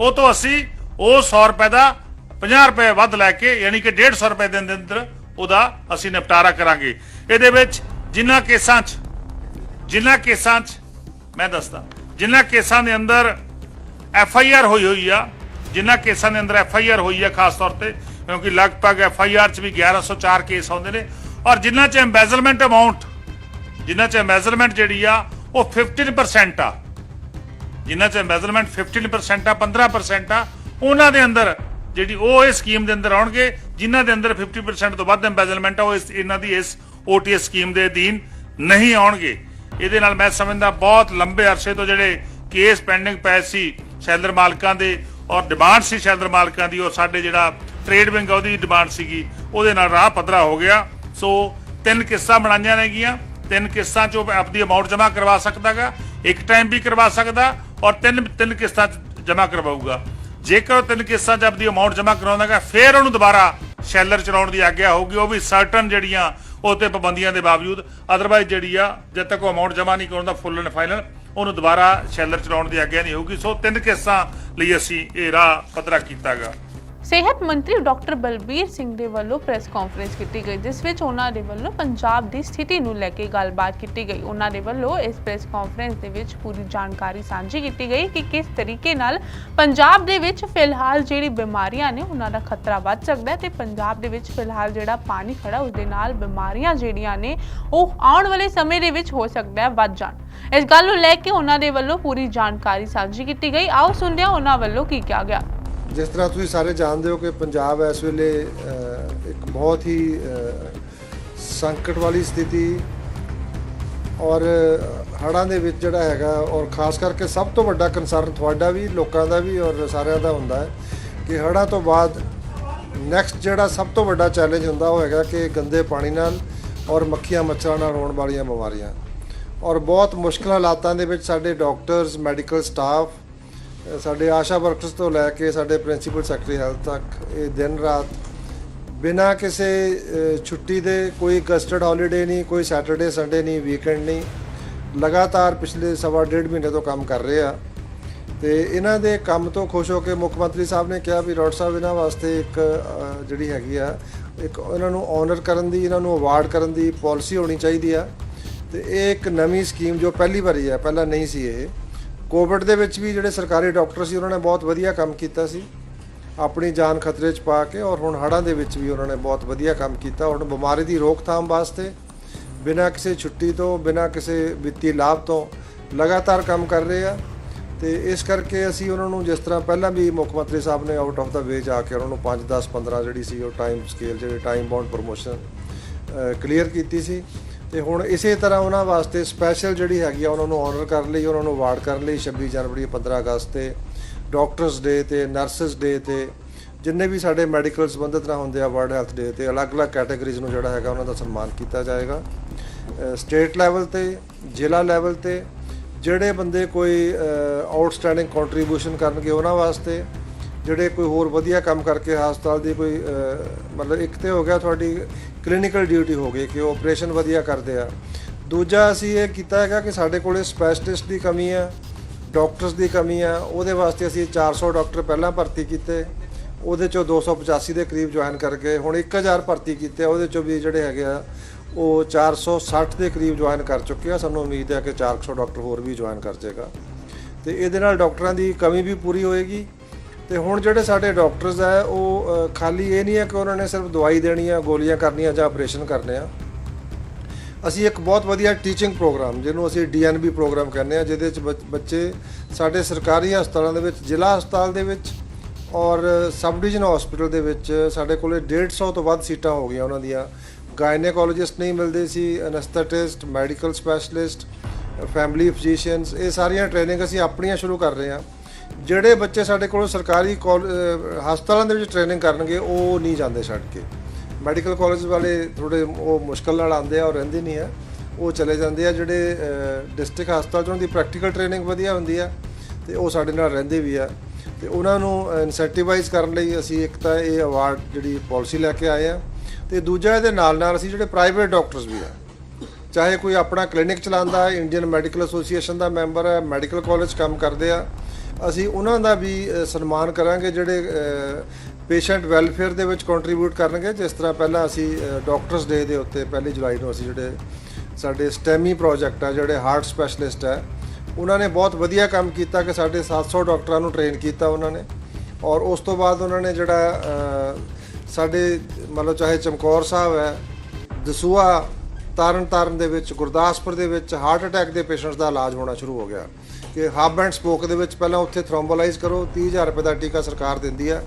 S9: ਉਹ ਤੋਂ ਅਸੀਂ ਉਹ 100 ਰੁਪਏ ਦਾ 50 ਰੁਪਏ ਵੱਧ ਲੈ ਕੇ, ਯਾਨੀ ਕਿ 150 ਰੁਪਏ ਦੇ ਅੰਦਰ ਉਹਦਾ ਅਸੀਂ ਨਿਪਟਾਰਾ ਕਰਾਂਗੇ। ਇਹਦੇ ਵਿੱਚ ਜਿਨ੍ਹਾਂ ਕੇਸਾਂ 'ਚ ਜਿਨ੍ਹਾਂ ਕੇਸਾਂ 'ਚ ਮੈਂ ਦੱਸਦਾ। ਜਿਨ੍ਹਾਂ ਕੇਸਾਂ ਦੇ ਅੰਦਰ ਐਫ ਆਈ ਆਰ ਹੋਈ ਹੋਈ ਆ ਜਿਨ੍ਹਾਂ ਕੇਸਾਂ ਦੇ ਅੰਦਰ ਐਫ ਆਈ ਆਰ ਹੋਈ ਆ ਖਾਸ ਤੌਰ ਤੇ, ਕਿਉਂਕਿ ਲਗਭਗ ਐਫ ਆਈ ਆਰ 'ਚ ਵੀ 1104 ਕੇਸ ਆਉਂਦੇ ਨੇ, ਔਰ ਜਿਨ੍ਹਾਂ 'ਚ ਐਮਬੈਜ਼ਲਮੈਂਟ ਅਮਾਉਂਟ ਜਿਨ੍ਹਾਂ 'ਚ ਐਮਬੈਜ਼ਲਮੈਂਟ ਜਿਹੜੀ ਆ, ਉਹ 15% ਆ। ਜਿਨ੍ਹਾਂ 'ਚ ਐਮਬੈਜ਼ਲਮੈਂਟ 15% ਆ 15% ਆ, ਉਹਨਾਂ ਦੇ ਅੰਦਰ ਜਿਹੜੀ ਉਹ ਇਸ ਸਕੀਮ ਦੇ ਅੰਦਰ ਆਉਣਗੇ ਜਿਨ੍ਹਾਂ ਦੇ ਅੰਦਰ 50% ਤੋਂ ਵੱਧ ਐਮਬੈਜ਼ਲਮੈਂਟ ਆ, ਉਹ ਇਸ ਇਹਨਾਂ ਦੀ ਇਸ OTS ਸਕੀਮ ਦੇ ਅਧੀਨ ਨਹੀਂ ਆਉਣਗੇ। ਇਹਦੇ ਨਾਲ ਮੈਂ ਸਮਝਦਾ ਬਹੁਤ ਲੰਬੇ ਅਰਸੇ ਤੋਂ ਜਿਹੜੇ ਕੇਸ ਪੈਂਡਿੰਗ ਪਏ ਸੀ ਸ਼ੈਲਰ ਮਾਲਕਾਂ ਦੇ ਔਰ ਡਿਮਾਂਡ ਸੀ ਸ਼ੈਲਰ ਮਾਲਕਾਂ ਦੀ ਔਰ ਸਾਡੇ ਜਿਹੜਾ ਟ੍ਰੇਡ ਵਿੰਗ ਆ, ਉਹਦੀ ਡਿਮਾਂਡ ਸੀਗੀ। ਉਹਦੇ ਨਾਲ ਰਾਹ ਪੱਧਰਾ ਹੋ ਗਿਆ। ਸੋ ਤਿੰਨ ਕਿਸ਼ਤਾਂ ਬਣਾਈਆਂ ਨੇਗੀਆਂ ਤਿੰਨ ਕਿਸ਼ਤਾਂ 'ਚ ਉਹ ਆਪਦੀ ਅਮਾਉਂਟ ਜਮ੍ਹਾਂ ਕਰਵਾ ਸਕਦਾਗਾ। ਇੱਕ ਟਾਈਮ ਵੀ ਕਰਵਾ ਸਕਦਾ ਔਰ ਤਿੰਨ ਤਿੰਨ ਕਿਸ਼ਤਾਂ 'ਚ ਜਮ੍ਹਾਂ ਕਰਵਾਊਗਾ। ਜੇਕਰ ਉਹ ਤਿੰਨ ਕਿਸ਼ਤਾਂ 'ਚ ਆਪਦੀ ਅਮਾਉਂਟ ਜਮ੍ਹਾਂ ਕਰਾਉਂਦਾਗਾ, ਫਿਰ ਉਹਨੂੰ ਦੁਬਾਰਾ ਸ਼ੈਲਰ ਚਲਾਉਣ ਦੀ ਆਗਿਆ ਹੋਊਗੀ। ਉਹ ਵੀ ਸਰਟਨ ਜਿਹੜੀਆਂ ਉਹ ਤੇ ਪਾਬੰਦੀਆਂ ਦੇ ਬਾਵਜੂਦ ਅਦਰਵਾਈਜ਼ ਜਿਹੜੀ ਆ, ਜਦ ਤੱਕ ਉਹ ਅਮਾਉਂਟ ਜਮ੍ਹਾਂ ਨਹੀਂ ਕਰਾਉਂਦਾ ਫੁੱਲ ਐਂਡ ਫਾਈਨਲ ਉਹਨੂੰ ਦੁਬਾਰਾ ਸ਼ੈਲਰ ਚਲਾਉਣ ਦੀ ਆਗਿਆ ਨਹੀਂ ਹੋਊਗੀ। ਸੋ ਤਿੰਨ ਕੇਸਾਂ ਲਈ ਅਸੀਂ ਇਹ ਰਾਹ ਪੱਧਰਾ ਕੀਤਾਗਾ।
S1: ਸਿਹਤ ਮੰਤਰੀ ਡਾਕਟਰ ਬਲਬੀਰ ਸਿੰਘ ਦੇ ਵੱਲੋਂ ਪ੍ਰੈਸ ਕਾਨਫਰੰਸ ਕੀਤੀ ਗਈ, ਜਿਸ ਵਿੱਚ ਉਹਨਾਂ ਦੇ ਵੱਲੋਂ ਪੰਜਾਬ ਦੀ ਸਥਿਤੀ ਨੂੰ ਲੈ ਕੇ ਗੱਲਬਾਤ ਕੀਤੀ ਗਈ। ਉਹਨਾਂ ਦੇ ਵੱਲੋਂ ਇਸ ਪ੍ਰੈਸ ਕਾਨਫਰੰਸ ਦੇ ਵਿੱਚ ਪੂਰੀ ਜਾਣਕਾਰੀ ਸਾਂਝੀ ਕੀਤੀ ਗਈ ਕਿ ਕਿਸ ਤਰੀਕੇ ਨਾਲ ਪੰਜਾਬ ਦੇ ਵਿੱਚ ਫਿਲਹਾਲ ਜਿਹੜੀ ਬਿਮਾਰੀਆਂ ਨੇ, ਉਹਨਾਂ ਦਾ ਖਤਰਾ ਵੱਧ ਸਕਦਾ ਹੈ ਤੇ ਪੰਜਾਬ ਦੇ ਵਿੱਚ ਫਿਲਹਾਲ ਜਿਹੜਾ ਪਾਣੀ ਖੜਾ ਉਸ ਦੇ ਨਾਲ ਬਿਮਾਰੀਆਂ ਜਿਹੜੀਆਂ ਨੇ, ਉਹ ਆਉਣ ਵਾਲੇ ਸਮੇਂ ਦੇ ਵਿੱਚ ਹੋ ਸਕਦਾ ਹੈ, ਵੱਧ ਜਾਣ। ਇਸ ਗੱਲ ਨੂੰ ਲੈ ਕੇ ਉਹਨਾਂ ਦੇ ਵੱਲੋਂ ਪੂਰੀ ਜਾਣਕਾਰੀ ਸਾਂਝੀ ਕੀਤੀ ਗਈ। ਆਓ ਸੁਣਦੇ ਹਾਂ ਉਹਨਾਂ ਵੱਲੋਂ ਕੀ ਕਿਹਾ ਗਿਆ।
S10: ਜਿਸ ਤਰ੍ਹਾਂ ਤੁਸੀਂ ਸਾਰੇ ਜਾਣਦੇ ਹੋ ਕਿ ਪੰਜਾਬ ਇਸ ਵੇਲੇ ਇੱਕ ਬਹੁਤ ਹੀ ਸੰਕਟ ਵਾਲੀ ਸਥਿਤੀ ਔਰ ਹੜ੍ਹਾਂ ਦੇ ਵਿੱਚ ਜਿਹੜਾ ਹੈਗਾ ਔਰ ਖਾਸ ਕਰਕੇ ਸਭ ਤੋਂ ਵੱਡਾ ਕੰਸਰਨ ਤੁਹਾਡਾ ਵੀ, ਲੋਕਾਂ ਦਾ ਵੀ ਔਰ ਸਾਰਿਆਂ ਦਾ ਹੁੰਦਾ ਹੈ ਕਿ ਹੜ੍ਹਾਂ ਤੋਂ ਬਾਅਦ ਨੈਕਸਟ ਜਿਹੜਾ ਸਭ ਤੋਂ ਵੱਡਾ ਚੈਲੰਜ ਹੁੰਦਾ ਉਹ ਹੈਗਾ ਕਿ ਗੰਦੇ ਪਾਣੀ ਨਾਲ ਔਰ ਮੱਖੀਆਂ ਮੱਛਰਾਂ ਨਾਲ ਹੋਣ ਵਾਲੀਆਂ ਬਿਮਾਰੀਆਂ। ਔਰ ਬਹੁਤ ਮੁਸ਼ਕਲ ਹਾਲਾਤਾਂ ਦੇ ਵਿੱਚ ਸਾਡੇ ਡਾਕਟਰਸ ਮੈਡੀਕਲ ਸਟਾਫ ਸਾਡੇ ਆਸ਼ਾ ਵਰਕਰਸ ਤੋਂ ਲੈ ਕੇ ਸਾਡੇ ਪ੍ਰਿੰਸੀਪਲ ਸੈਕਟਰੀ ਹੈਲਥ ਤੱਕ ਇਹ ਦਿਨ ਰਾਤ ਬਿਨਾਂ ਕਿਸੇ ਛੁੱਟੀ ਦੇ ਕੋਈ ਕਸਟਰਡ ਹੌਲੀਡੇ ਨਹੀਂ, ਕੋਈ ਸੈਟਰਡੇ ਸੰਡੇ ਨਹੀਂ ਵੀਕਐਂਡ ਨਹੀਂ, ਲਗਾਤਾਰ ਪਿਛਲੇ ਸਵਾ ਡੇਢ ਮਹੀਨੇ ਤੋਂ ਕੰਮ ਕਰ ਰਹੇ ਆ। ਤੇ ਇਹਨਾਂ ਦੇ ਕੰਮ ਤੋਂ ਖੁਸ਼ ਹੋ ਕੇ ਮੁੱਖ ਮੰਤਰੀ ਸਾਹਿਬ ਨੇ ਕਿਹਾ ਵੀ ਰੋਡ ਸਾਹਿਬ ਇਹਨਾਂ ਵਾਸਤੇ ਇੱਕ ਜਿਹੜੀ ਹੈਗੀ ਆ, ਇੱਕ ਇਹਨਾਂ ਨੂੰ ਆਨਰ ਕਰਨ ਦੀ, ਇਹਨਾਂ ਨੂੰ ਅਵਾਰਡ ਕਰਨ ਦੀ ਪਾਲਿਸੀ ਹੋਣੀ ਚਾਹੀਦੀ ਆ। ਤੇ ਇਹ ਇੱਕ ਨਵੀਂ ਸਕੀਮ ਜੋ ਪਹਿਲੀ ਵਾਰੀ ਆ, ਪਹਿਲਾਂ ਨਹੀਂ ਸੀ ਇਹ। ਕੋਵਿਡ ਦੇ ਵਿੱਚ ਵੀ ਜਿਹੜੇ ਸਰਕਾਰੀ ਡਾਕਟਰ ਸੀ, ਉਹਨਾਂ ਨੇ ਬਹੁਤ ਵਧੀਆ ਕੰਮ ਕੀਤਾ ਸੀ। ਆਪਣੀ ਜਾਨ ਖਤਰੇ 'ਚ ਪਾ ਕੇ ਔਰ ਹੁਣ ਹੜ੍ਹਾਂ ਦੇ ਵਿੱਚ ਵੀ ਉਹਨਾਂ ਨੇ ਬਹੁਤ ਵਧੀਆ ਕੰਮ ਕੀਤਾ। ਹੁਣ ਬਿਮਾਰੀ ਦੀ ਰੋਕਥਾਮ ਵਾਸਤੇ ਬਿਨਾਂ ਕਿਸੇ ਛੁੱਟੀ ਤੋਂ, ਬਿਨਾਂ ਕਿਸੇ ਵਿੱਤੀ ਲਾਭ ਤੋਂ ਲਗਾਤਾਰ ਕੰਮ ਕਰ ਰਹੇ ਆ। ਤੇ ਇਸ ਕਰਕੇ ਅਸੀਂ ਉਹਨਾਂ ਨੂੰ ਜਿਸ ਤਰ੍ਹਾਂ ਪਹਿਲਾਂ ਵੀ ਮੁੱਖ ਮੰਤਰੀ ਸਾਹਿਬ ਨੇ ਆਊਟ ਆਫ ਦਾ ਵੇ ਜਾ ਕੇ ਉਹਨਾਂ ਨੂੰ 5 10 15 ਜਿਹੜੀ ਸੀ ਉਹ ਟਾਈਮ ਸਕੇਲ ਜਿਹੜੇ ਟਾਈਮ ਬਾਉਂਡ ਪ੍ਰੋਮੋਸ਼ਨ ਕਲੀਅਰ ਕੀਤੀ ਸੀ। ਤੇ ਹੁਣ ਇਸੇ ਤਰ੍ਹਾਂ ਉਹਨਾਂ ਵਾਸਤੇ ਸਪੈਸ਼ਲ ਜਿਹੜੀ ਹੈਗੀ ਆ, ਉਹਨਾਂ ਨੂੰ ਆਨਰ ਕਰਨ ਲਈ, ਉਹਨਾਂ ਨੂੰ ਅਵਾਰਡ ਕਰਨ ਲਈ 26 ਜਨਵਰੀ 15 ਅਗਸਤ ਤੇ ਡਾਕਟਰਸ ਡੇ ਤੇ ਨਰਸਸ ਡੇ ਤੇ, ਜਿੰਨੇ ਵੀ ਸਾਡੇ ਮੈਡੀਕਲ ਸੰਬੰਧਿਤ ਨਾਲ ਹੁੰਦੇ ਆ ਵਰਲਡ ਹੈਲਥ ਡੇ ਤੇ, ਅਲੱਗ-ਅਲੱਗ ਕੈਟਾਗਰੀਜ਼ ਨੂੰ ਜਿਹੜਾ ਹੈਗਾ, ਉਹਨਾਂ ਦਾ ਸਨਮਾਨ ਕੀਤਾ ਜਾਏਗਾ। ਸਟੇਟ ਲੈਵਲ ਤੇ, ਜ਼ਿਲ੍ਹਾ ਲੈਵਲ ਤੇ, ਜਿਹੜੇ ਬੰਦੇ ਕੋਈ ਆਊਟਸਟੈਂਡਿੰਗ ਕੰਟਰੀਬਿਊਸ਼ਨ ਕਰਨਗੇ ਉਹਨਾਂ ਵਾਸਤੇ, ਜਿਹੜੇ ਕੋਈ ਹੋਰ ਵਧੀਆ ਕੰਮ ਕਰਕੇ ਹਸਪਤਾਲ ਦੀ ਕੋਈ ਮਤਲਬ ਇੱਕ ਤੇ ਹੋ ਗਿਆ ਤੁਹਾਡੀ ਕਲੀਨਿਕਲ ਡਿਊਟੀ ਹੋ ਗਈ ਕਿ ਉਹ ਆਪਰੇਸ਼ਨ ਵਧੀਆ ਕਰਦੇ ਆ। ਦੂਜਾ ਅਸੀਂ ਇਹ ਕੀਤਾ ਹੈਗਾ ਕਿ ਸਾਡੇ ਕੋਲੇ ਸਪੈਸ਼ਲਿਸਟ ਦੀ ਕਮੀ ਆ ਡਾਕਟਰਸ ਦੀ ਕਮੀ ਆ ਉਹਦੇ ਵਾਸਤੇ ਅਸੀਂ 400 ਡਾਕਟਰ ਪਹਿਲਾਂ ਭਰਤੀ ਕੀਤੇ ਉਹਦੇ ਚੋਂ 285 ਦੇ ਕਰੀਬ ਜੁਆਇਨ ਕਰਕੇ ਹੁਣ 1000 ਭਰਤੀ ਕੀਤੇ ਆ, ਉਹਦੇ ਚੋਂ ਵੀ ਜਿਹੜੇ ਹੈਗੇ ਆ ਉਹ 460 ਦੇ ਕਰੀਬ ਜੁਆਇਨ ਕਰ ਚੁੱਕੇ ਆ। ਸਾਨੂੰ ਉਮੀਦ ਹੈ ਕਿ 400 ਡਾਕਟਰ ਹੋਰ ਵੀ ਜੁਆਇਨ ਕਰ ਜਾਏਗਾ। ਤੇ ਇਹਦੇ ਨਾਲ ਡਾਕਟਰਾਂ ਦੀ ਕਮੀ ਵੀ ਪੂਰੀ ਹੋਏਗੀ। ਤੇ ਹੁਣ ਜਿਹੜੇ ਸਾਡੇ ਡਾਕਟਰਸ ਆ, ਉਹ ਖਾਲੀ ਇਹ ਨਹੀਂ ਹੈ ਕਿ ਉਹਨਾਂ ਨੇ ਸਿਰਫ ਦਵਾਈ ਦੇਣੀ ਆ, ਗੋਲੀਆਂ ਕਰਨੀਆਂ ਜਾਂ ਆਪਰੇਸ਼ਨ ਕਰਨੇ ਆ। ਅਸੀਂ ਇੱਕ ਬਹੁਤ ਵਧੀਆ ਟੀਚਿੰਗ ਪ੍ਰੋਗਰਾਮ, ਜਿਹਨੂੰ ਅਸੀਂ ਡੀਐਨਬੀ ਪ੍ਰੋਗਰਾਮ ਕਹਿੰਦੇ ਆ, ਜਿਹਦੇ ਵਿੱਚ ਬੱਚ- ਬੱਚੇ ਸਾਡੇ ਸਰਕਾਰੀ ਹਸਪਤਾਲਾਂ ਦੇ ਵਿੱਚ, ਜ਼ਿਲ੍ਹਾ ਹਸਪਤਾਲ ਦੇ ਵਿੱਚ ਔਰ ਸਬ ਡਿਵੀਜ਼ਨ ਹਸਪੀਟਲ ਦੇ ਵਿੱਚ ਸਾਡੇ ਕੋਲੇ 150 ਤੋਂ ਵੱਧ ਸੀਟਾਂ ਹੋ ਗਈਆਂ ਉਹਨਾਂ ਦੀਆਂ। ਗਾਇਨੇਕੋਲੋਜਿਸਟ ਨਹੀਂ ਮਿਲਦੇ ਸੀ anaesthetist medical specialist family physicians ਇਹ ਸਾਰੀਆਂ ਟ੍ਰੇਨਿੰਗ ਅਸੀਂ ਆਪਣੀਆਂ ਸ਼ੁਰੂ ਕਰ ਰਹੇ ਹਾਂ। ਜਿਹੜੇ ਬੱਚੇ ਸਾਡੇ ਕੋਲ ਸਰਕਾਰੀ ਕਾਲ- ਹਸਪਤਾਲਾਂ ਦੇ ਵਿੱਚ ਟ੍ਰੇਨਿੰਗ ਕਰਨਗੇ, ਉਹ ਨਹੀਂ ਜਾਂਦੇ ਛੱਡ ਕੇ। ਮੈਡੀਕਲ ਕਾਲਜ ਵਾਲੇ ਥੋੜੇ ਉਹ ਮੁਸ਼ਕਲ ਨਾਲ ਆਉਂਦੇ ਆ ਔਰ ਰਹਿੰਦੇ ਨਹੀਂ ਆ। ਉਹ ਚਲੇ ਜਾਂਦੇ ਆ, ਜਿਹੜੇ ਡਿਸਟ੍ਰਿਕਟ ਹਸਪਤਾਲ 'ਚ ਉਹਨਾਂ ਦੀ ਪ੍ਰੈਕਟੀਕਲ ਟ੍ਰੇਨਿੰਗ ਵਧੀਆ ਹੁੰਦੀ ਆ, ਤੇ ਉਹ ਸਾਡੇ ਨਾਲ ਰਹਿੰਦੇ ਵੀ ਆ। ਤੇ ਉਹਨਾਂ ਨੂੰ ਇਨਸੈਂਟੀਵਾਈਜ਼ ਕਰਨ ਲਈ ਅਸੀਂ ਇੱਕ ਤਾਂ ਇਹ ਅਵਾਰਡ ਜਿਹੜੀ ਪਾਲਿਸੀ ਲੈ ਕੇ ਆਏ ਆ, ਤੇ ਦੂਜਾ ਇਹਦੇ ਨਾਲ ਨਾਲ ਅਸੀਂ ਜਿਹੜੇ ਪ੍ਰਾਈਵੇਟ ਡਾਕਟਰਸ ਵੀ ਆ, ਚਾਹੇ ਕੋਈ ਆਪਣਾ ਕਲੀਨਿਕ ਚਲਾਉਂਦਾ ਹੈ ਇੰਡੀਅਨ ਮੈਡੀਕਲ ਐਸੋਸੀਏਸ਼ਨ ਦਾ ਮੈਂਬਰ ਹੈ ਮੈਡੀਕਲ ਕਾਲਜ ਕੰਮ ਕਰਦੇ ਆ ਅਸੀਂ ਉਹਨਾਂ ਦਾ ਵੀ ਸਨਮਾਨ ਕਰਾਂਗੇ ਜਿਹੜੇ ਪੇਸ਼ੈਂਟ ਵੈਲਫੇਅਰ ਦੇ ਵਿੱਚ ਕੰਟਰੀਬਿਊਟ ਕਰਨਗੇ। ਜਿਸ ਤਰ੍ਹਾਂ ਪਹਿਲਾਂ ਅਸੀਂ ਡਾਕਟਰਸ ਡੇ ਦੇ ਉੱਤੇ, ਪਹਿਲੀ ਜੁਲਾਈ ਨੂੰ ਅਸੀਂ ਜਿਹੜੇ ਸਾਡੇ ਸਟੈਮੀ ਪ੍ਰੋਜੈਕਟ ਆ, ਜਿਹੜੇ ਹਾਰਟ ਸਪੈਸ਼ਲਿਸਟ ਹੈ ਉਹਨਾਂ ਨੇ ਬਹੁਤ ਵਧੀਆ ਕੰਮ ਕੀਤਾ ਕਿ ਸਾਡੇ 700 ਡਾਕਟਰਾਂ ਨੂੰ ਟ੍ਰੇਨ ਕੀਤਾ ਉਹਨਾਂ ਨੇ। ਔਰ ਉਸ ਤੋਂ ਬਾਅਦ ਉਹਨਾਂ ਨੇ ਜਿਹੜਾ ਸਾਡੇ ਮਤਲਬ ਚਾਹੇ ਚਮਕੌਰ ਸਾਹਿਬ ਹੈ ਦਸੂਆ ਤਾਰਨ ਤਾਰਨ ਦੇ ਵਿੱਚ, ਗੁਰਦਾਸਪੁਰ ਦੇ ਵਿੱਚ ਹਾਰਟ ਅਟੈਕ ਦੇ ਪੇਸ਼ੈਂਟਸ ਦਾ ਇਲਾਜ ਹੋਣਾ ਸ਼ੁਰੂ ਹੋ ਗਿਆ। ਕਿ ਹਬ ਐਂਡ ਸਪੋਕ ਦੇ ਵਿੱਚ ਪਹਿਲਾਂ ਉੱਥੇ ਥ੍ਰੋਮਬੋਲਾਈਜ਼ ਕਰੋ 30000 ਰੁਪਏ ਦਾ ਟੀਕਾ ਸਰਕਾਰ ਦਿੰਦੀ ਆ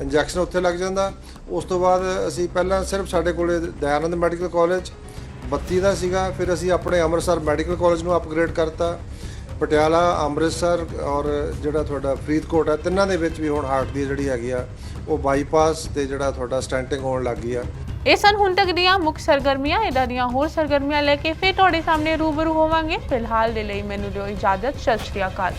S10: ਇੰਜੈਕਸ਼ਨ ਉੱਥੇ ਲੱਗ ਜਾਂਦਾ। ਉਸ ਤੋਂ ਬਾਅਦ ਅਸੀਂ ਪਹਿਲਾਂ ਸਿਰਫ ਸਾਡੇ ਕੋਲੇ ਦਇਆਨੰਦ ਮੈਡੀਕਲ ਕਾਲਜ 32 ਦਾ ਸੀਗਾ, ਫਿਰ ਅਸੀਂ ਆਪਣੇ ਅੰਮ੍ਰਿਤਸਰ ਮੈਡੀਕਲ ਕਾਲਜ ਨੂੰ ਅਪਗ੍ਰੇਡ ਕਰਤਾ। ਪਟਿਆਲਾ, ਅੰਮ੍ਰਿਤਸਰ ਔਰ ਜਿਹੜਾ ਤੁਹਾਡਾ ਫਰੀਦਕੋਟ ਹੈ ਤਿੰਨਾਂ ਦੇ ਵਿੱਚ ਵੀ ਹੁਣ ਹਾਰਟ ਦੀ ਜਿਹੜੀ ਹੈਗੀ ਆ ਉਹ ਬਾਈਪਾਸ ਤੇ ਜਿਹੜਾ ਤੁਹਾਡਾ ਸਟੈਂਟਿੰਗ ਹੋਣ ਲੱਗ ਗਈ ਆ।
S1: ਇਹ ਸਨ ਹੁਣ ਤੱਕ ਦੀਆਂ ਮੁੱਖ ਸਰਗਰਮੀਆਂ ਇਹਦਾ ਦੀਆਂ ਹੋਰ ਸਰਗਰਮੀਆਂ ਲੈ ਕੇ ਫਿਰ ਤੁਹਾਡੇ ਸਾਹਮਣੇ ਰੂਬਰੂ ਹੋਵਾਂਗੇ। ਫਿਲਹਾਲ ਦੇ ਲਈ ਮੈਨੂੰ ਦਿਓ ਇਜਾਜ਼ਤ, ਸਤਿ ਸ਼੍ਰੀ ਅਕਾਲ।